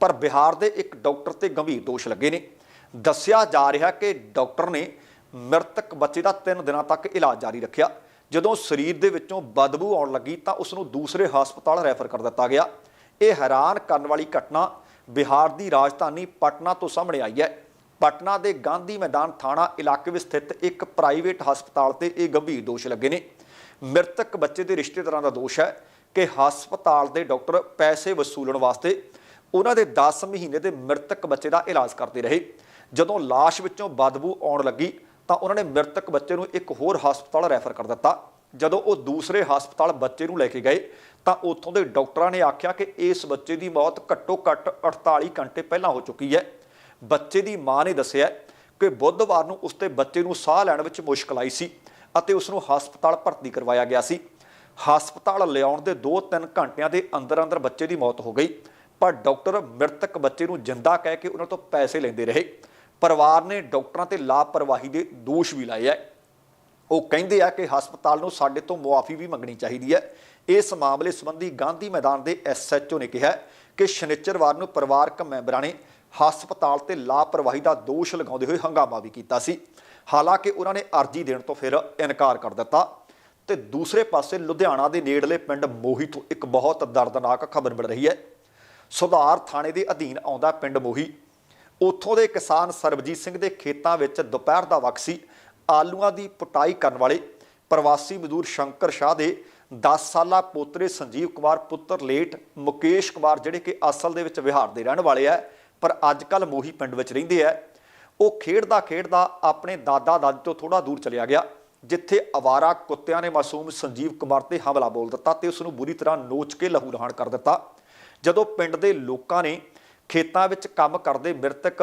ਪਰ ਬਿਹਾਰ ਦੇ ਇੱਕ ਡਾਕਟਰ ਤੇ ਗੰਭੀਰ ਦੋਸ਼ ਲੱਗੇ ਨੇ। ਦੱਸਿਆ ਜਾ ਰਿਹਾ ਕਿ ਡਾਕਟਰ ਨੇ ਮ੍ਰਿਤਕ ਬੱਚੇ ਦਾ 3 ਦਿਨਾਂ ਤੱਕ ਇਲਾਜ ਜਾਰੀ ਰੱਖਿਆ। ਜਦੋਂ ਸਰੀਰ ਦੇ ਵਿੱਚੋਂ ਬਦਬੂ ਆਉਣ ਲੱਗੀ ਤਾਂ ਉਸ ਨੂੰ ਦੂਸਰੇ ਹਸਪਤਾਲ ਰੈਫਰ ਕਰ ਦਿੱਤਾ ਗਿਆ। ਇਹ ਹੈਰਾਨ ਕਰਨ ਵਾਲੀ ਘਟਨਾ ਬਿਹਾਰ ਦੀ ਰਾਜਧਾਨੀ ਪਟਨਾ ਤੋਂ ਸਾਹਮਣੇ ਆਈ ਹੈ। ਪਟਨਾ ਦੇ ਗਾਂਧੀ ਮੈਦਾਨ ਥਾਣਾ ਇਲਾਕੇ ਵਿੱਚ ਸਥਿਤ ਇੱਕ ਪ੍ਰਾਈਵੇਟ ਹਸਪਤਾਲ ਤੇ ਇਹ ਗੰਭੀਰ ਦੋਸ਼ ਲੱਗੇ ਨੇ। ਮ੍ਰਿਤਕ ਬੱਚੇ ਦੇ ਰਿਸ਼ਤੇਦਾਰਾਂ ਦਾ ਦੋਸ਼ ਹੈ ਕਿ ਹਸਪਤਾਲ ਦੇ ਡਾਕਟਰ ਪੈਸੇ ਵਸੂਲਣ ਵਾਸਤੇ ਉਹਨਾਂ ਦੇ 10 ਮਹੀਨੇ ਦੇ ਮ੍ਰਿਤਕ ਬੱਚੇ ਦਾ ਇਲਾਜ ਕਰਦੇ ਰਹੇ। ਜਦੋਂ ਲਾਸ਼ ਵਿੱਚੋਂ ਬਦਬੂ ਆਉਣ ਲੱਗੀ, ਤਾਂ ਉਹਨਾਂ ਨੇ ਮ੍ਰਿਤਕ ਬੱਚੇ ਨੂੰ ਇੱਕ ਹੋਰ ਹਸਪਤਾਲ ਰੈਫਰ ਕਰ ਦਿੱਤਾ। ਜਦੋਂ ਉਹ ਦੂਸਰੇ ਹਸਪਤਾਲ ਬੱਚੇ ਨੂੰ ਲੈ ਕੇ ਗਏ, ਤਾਂ ਉੱਥੋਂ ਦੇ ਡਾਕਟਰਾਂ ਨੇ ਆਖਿਆ ਕਿ ਇਸ ਬੱਚੇ ਦੀ ਮੌਤ ਘੱਟੋ-ਘੱਟ 48 ਘੰਟੇ ਪਹਿਲਾਂ ਹੋ ਚੁੱਕੀ ਹੈ। ਬੱਚੇ ਦੀ ਮਾਂ ਨੇ ਦੱਸਿਆ ਕਿ ਬੁੱਧਵਾਰ ਨੂੰ ਉਸਦੇ ਬੱਚੇ ਨੂੰ ਸਾਹ ਲੈਣ ਵਿੱਚ ਮੁਸ਼ਕਲ ਆਈ ਸੀ ਅਤੇ ਉਸ ਨੂੰ ਹਸਪਤਾਲ ਭਰਤੀ ਕਰਵਾਇਆ ਗਿਆ ਸੀ। ਹਸਪਤਾਲ ਲਿਆਉਣ ਦੇ 2-3 ਘੰਟਿਆਂ ਦੇ ਅੰਦਰ ਅੰਦਰ ਬੱਚੇ ਦੀ ਮੌਤ ਹੋ ਗਈ। ਪਰ ਡਾਕਟਰ ਮ੍ਰਿਤਕ ਬੱਚੇ ਨੂੰ ਜਿੰਦਾ ਕਹਿ ਕੇ ਉਹਨਾਂ ਤੋਂ ਪੈਸੇ ਲੈਂਦੇ ਰਹੇ। ਪਰਿਵਾਰ ਨੇ ਡਾਕਟਰਾਂ ਤੇ ਲਾਪਰਵਾਹੀ ਦੇ ਦੋਸ਼ ਵੀ ਲਾਏ ਹੈ ਉਹ ਕਹਿੰਦੇ ਆ ਕਿ ਹਸਪਤਾਲ ਨੂੰ ਸਾਡੇ ਤੋਂ ਮੁਆਫੀ ਵੀ ਮੰਗਣੀ ਚਾਹੀਦੀ ਹੈ। ਇਸ ਮਾਮਲੇ ਸੰਬੰਧੀ ਗਾਂਧੀ ਮੈਦਾਨ ਦੇ ਐਸਐਚਓ ਨੇ ਕਿਹਾ ਕਿ ਸ਼ਨੀਚਰਵਾਰ ਨੂੰ ਪਰਿਵਾਰਕ ਮੈਂਬਰਾਂ ਨੇ ਹਸਪਤਾਲ ਤੇ ਲਾਪਰਵਾਹੀ ਦਾ ਦੋਸ਼ ਲਗਾਉਂਦੇ ਹੋਏ ਹੰਗਾਮਾ ਵੀ ਕੀਤਾ ਸੀ। ਹਾਲਾਂਕਿ ਉਹਨਾਂ ਨੇ ਅਰਜ਼ੀ ਦੇਣ ਤੋਂ ਫਿਰ ਇਨਕਾਰ ਕਰ ਦਿੱਤਾ। ਤੇ ਦੂਸਰੇ ਪਾਸੇ ਲੁਧਿਆਣਾ ਦੇ ਨੇੜਲੇ ਪਿੰਡ ਮੋਹੀ ਤੋਂ ਇੱਕ ਬਹੁਤ ਦਰਦਨਾਕ ਖਬਰ ਮਿਲ ਰਹੀ ਹੈ। ਸੁਧਾਰ ਥਾਣੇ ਦੇ ਅਧੀਨ ਆਉਂਦਾ ਪਿੰਡ ਮੋਹੀ। ਉੱਥੋਂ ਦੇ ਕਿਸਾਨ ਸਰਬਜੀਤ ਸਿੰਘ ਦੇ ਖੇਤਾਂ ਵਿੱਚ ਦੁਪਹਿਰ ਦਾ ਵਕਤ ਸੀ। ਆਲੂਆਂ ਦੀ ਪਟਾਈ ਕਰਨ ਵਾਲੇ ਪ੍ਰਵਾਸੀ ਮਜ਼ਦੂਰ ਸ਼ੰਕਰ ਸ਼ਾਹ ਦੇ 10 ਸਾਲਾ ਪੋਤਰੇ ਸੰਜੀਵ ਕੁਮਾਰ, ਪੁੱਤਰ ਲੇਟ ਮੁਕੇਸ਼ ਕੁਮਾਰ, ਜਿਹੜੇ ਕਿ ਅਸਲ ਦੇ ਵਿੱਚ ਵਿਹਾਰ ਦੇ ਰਹਿਣ ਵਾਲੇ ਆ, ਪਰ ਅੱਜ ਕੱਲ ਮੋਹੀ ਪਿੰਡ ਵਿੱਚ ਰਹਿੰਦੇ ਆ। ਉਹ ਖੇਡਦਾ ਖੇਡਦਾ ਆਪਣੇ ਦਾਦਾ ਦਾਦੀ ਤੋਂ ਥੋੜਾ ਦੂਰ ਚਲਿਆ ਗਿਆ, ਜਿੱਥੇ ਅਵਾਰਾ ਕੁੱਤਿਆਂ ਨੇ ਮਾਸੂਮ ਸੰਜੀਵ ਕੁਮਾਰ ਤੇ ਹਮਲਾ ਬੋਲ ਦਿੱਤਾ ਤੇ ਉਸ ਨੂੰ ਬੁਰੀ ਤਰ੍ਹਾਂ ਨੋਚ ਕੇ ਲਹੂ ਲਹਾਨ ਕਰ ਦਿੱਤਾ। ਜਦੋਂ ਪਿੰਡ ਦੇ ਲੋਕਾਂ ਨੇ ਖੇਤਾਂ ਵਿੱਚ ਕੰਮ ਕਰਦੇ ਮ੍ਰਿਤਕ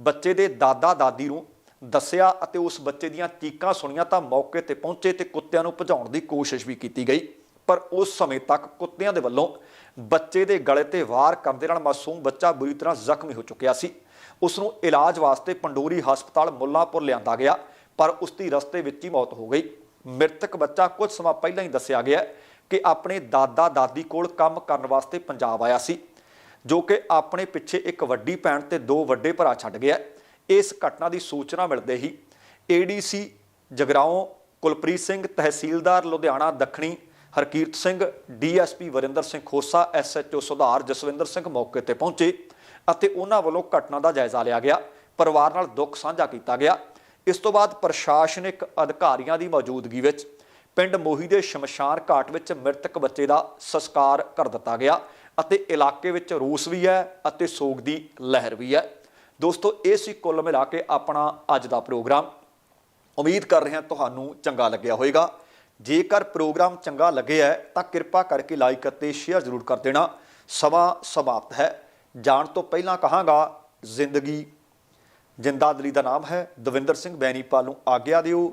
ਬੱਚੇ ਦੇ ਦਾਦਾ ਦਾਦੀ ਨੂੰ ਦੱਸਿਆ ਅਤੇ ਉਸ ਬੱਚੇ ਦੀਆਂ ਚੀਕਾਂ ਸੁਣੀਆਂ ਤਾਂ ਮੌਕੇ ਤੇ ਪਹੁੰਚੇ ਤੇ ਕੁੱਤਿਆਂ ਨੂੰ ਭਜਾਉਣ ਦੀ ਕੋਸ਼ਿਸ਼ ਵੀ ਕੀਤੀ ਗਈ। ਪਰ ਉਸ ਸਮੇਂ ਤੱਕ ਕੁੱਤਿਆਂ ਦੇ ਵੱਲੋਂ ਬੱਚੇ ਦੇ ਗਲੇ ਤੇ ਵਾਰ ਕਰਨ ਦੇ ਨਾਲ ਮਾਸੂਮ ਬੱਚਾ ਬੁਰੀ ਤਰ੍ਹਾਂ ਜ਼ਖਮੀ ਹੋ ਚੁੱਕਿਆ ਸੀ। ਉਸ ਨੂੰ ਇਲਾਜ ਵਾਸਤੇ ਪੰਡੋਰੀ ਹਸਪਤਾਲ ਮੁੱਲਾਂਪੁਰ ਲਿਆਂਦਾ ਗਿਆ, ਪਰ ਉਸ ਦੀ ਰਸਤੇ ਵਿੱਚ ਹੀ ਮੌਤ ਹੋ ਗਈ। ਮ੍ਰਿਤਕ ਬੱਚਾ ਕੁਝ ਸਮਾਂ ਪਹਿਲਾਂ ਹੀ ਦੱਸਿਆ ਗਿਆ ਕਿ ਆਪਣੇ ਦਾਦਾ ਦਾਦੀ ਕੋਲ ਕੰਮ ਕਰਨ ਵਾਸਤੇ ਪੰਜਾਬ ਆਇਆ ਸੀ, ਜੋ ਕਿ ਆਪਣੇ ਪਿੱਛੇ ਇੱਕ ਵੱਡੀ ਭੈਣ ਤੇ ਦੋ ਵੱਡੇ ਭਰਾ ਛੱਡ ਗਿਆ। ਇਸ ਘਟਨਾ ਦੀ ਸੂਚਨਾ ਮਿਲਦੇ ਹੀ ਏਡੀਸੀ ਜਗਰਾਓਂ ਕੁਲਪ੍ਰੀਤ ਸਿੰਘ, ਤਹਿਸੀਲਦਾਰ ਲੁਧਿਆਣਾ, ਦੱਖਣੀ ਹਰਕੀਰਤ ਸਿੰਘ ਡੀਐਸਪੀ ਵਰਿੰਦਰ ਸਿੰਘ ਖੋਸਾ ਐਸਐਚਓ ਸੁਧਾਰ ਜਸਵਿੰਦਰ ਸਿੰਘ ਮੌਕੇ ਤੇ ਪਹੁੰਚੇ ਅਤੇ ਉਹਨਾਂ ਵੱਲੋਂ ਘਟਨਾ ਦਾ ਜਾਇਜ਼ਾ ਲਿਆ ਗਿਆ। ਪਰਿਵਾਰ ਨਾਲ ਦੁੱਖ ਸਾਂਝਾ ਕੀਤਾ ਗਿਆ। ਇਸ ਤੋਂ ਬਾਅਦ ਪ੍ਰਸ਼ਾਸਨਿਕ ਅਧਿਕਾਰੀਆਂ ਦੀ ਮੌਜੂਦਗੀ ਵਿੱਚ ਪਿੰਡ ਮੋਹੀ ਦੇ ਸ਼ਮਸ਼ਾਨ ਘਾਟ ਵਿੱਚ ਮ੍ਰਿਤਕ ਬੱਚੇ ਦਾ ਸੰਸਕਾਰ ਕਰ ਦਿੱਤਾ ਗਿਆ ਅਤੇ ਇਲਾਕੇ ਵਿੱਚ ਰੋਸ ਵੀ ਹੈ ਅਤੇ ਸੋਗ ਦੀ ਲਹਿਰ ਵੀ ਹੈ। ਦੋਸਤੋ, ਇਹ ਸੀ ਕੁੱਲ ਮਿਲਾ ਕੇ ਆਪਣਾ ਅੱਜ ਦਾ ਪ੍ਰੋਗਰਾਮ। ਉਮੀਦ ਕਰ ਰਹੇ ਹਾਂ ਤੁਹਾਨੂੰ ਚੰਗਾ ਲੱਗਿਆ ਹੋਵੇਗਾ। ਜੇਕਰ ਪ੍ਰੋਗਰਾਮ ਚੰਗਾ ਲੱਗਿਆ ਹੈ, ਤਾਂ ਕਿਰਪਾ ਕਰਕੇ ਲਾਈਕ ਅਤੇ ਸ਼ੇਅਰ ਜ਼ਰੂਰ ਕਰ ਦੇਣਾ। ਸਮਾਂ ਸਮਾਪਤ ਹੈ। ਜਾਣ ਤੋਂ ਪਹਿਲਾਂ ਕਹਾਂਗਾ, ਜ਼ਿੰਦਗੀ ਜ਼ਿੰਦਾਦਲੀ ਦਾ ਨਾਮ ਹੈ। ਦਵਿੰਦਰ ਸਿੰਘ ਬੈਣੀਪਾਲ ਨੂੰ ਆਗਿਆ ਦਿਓ।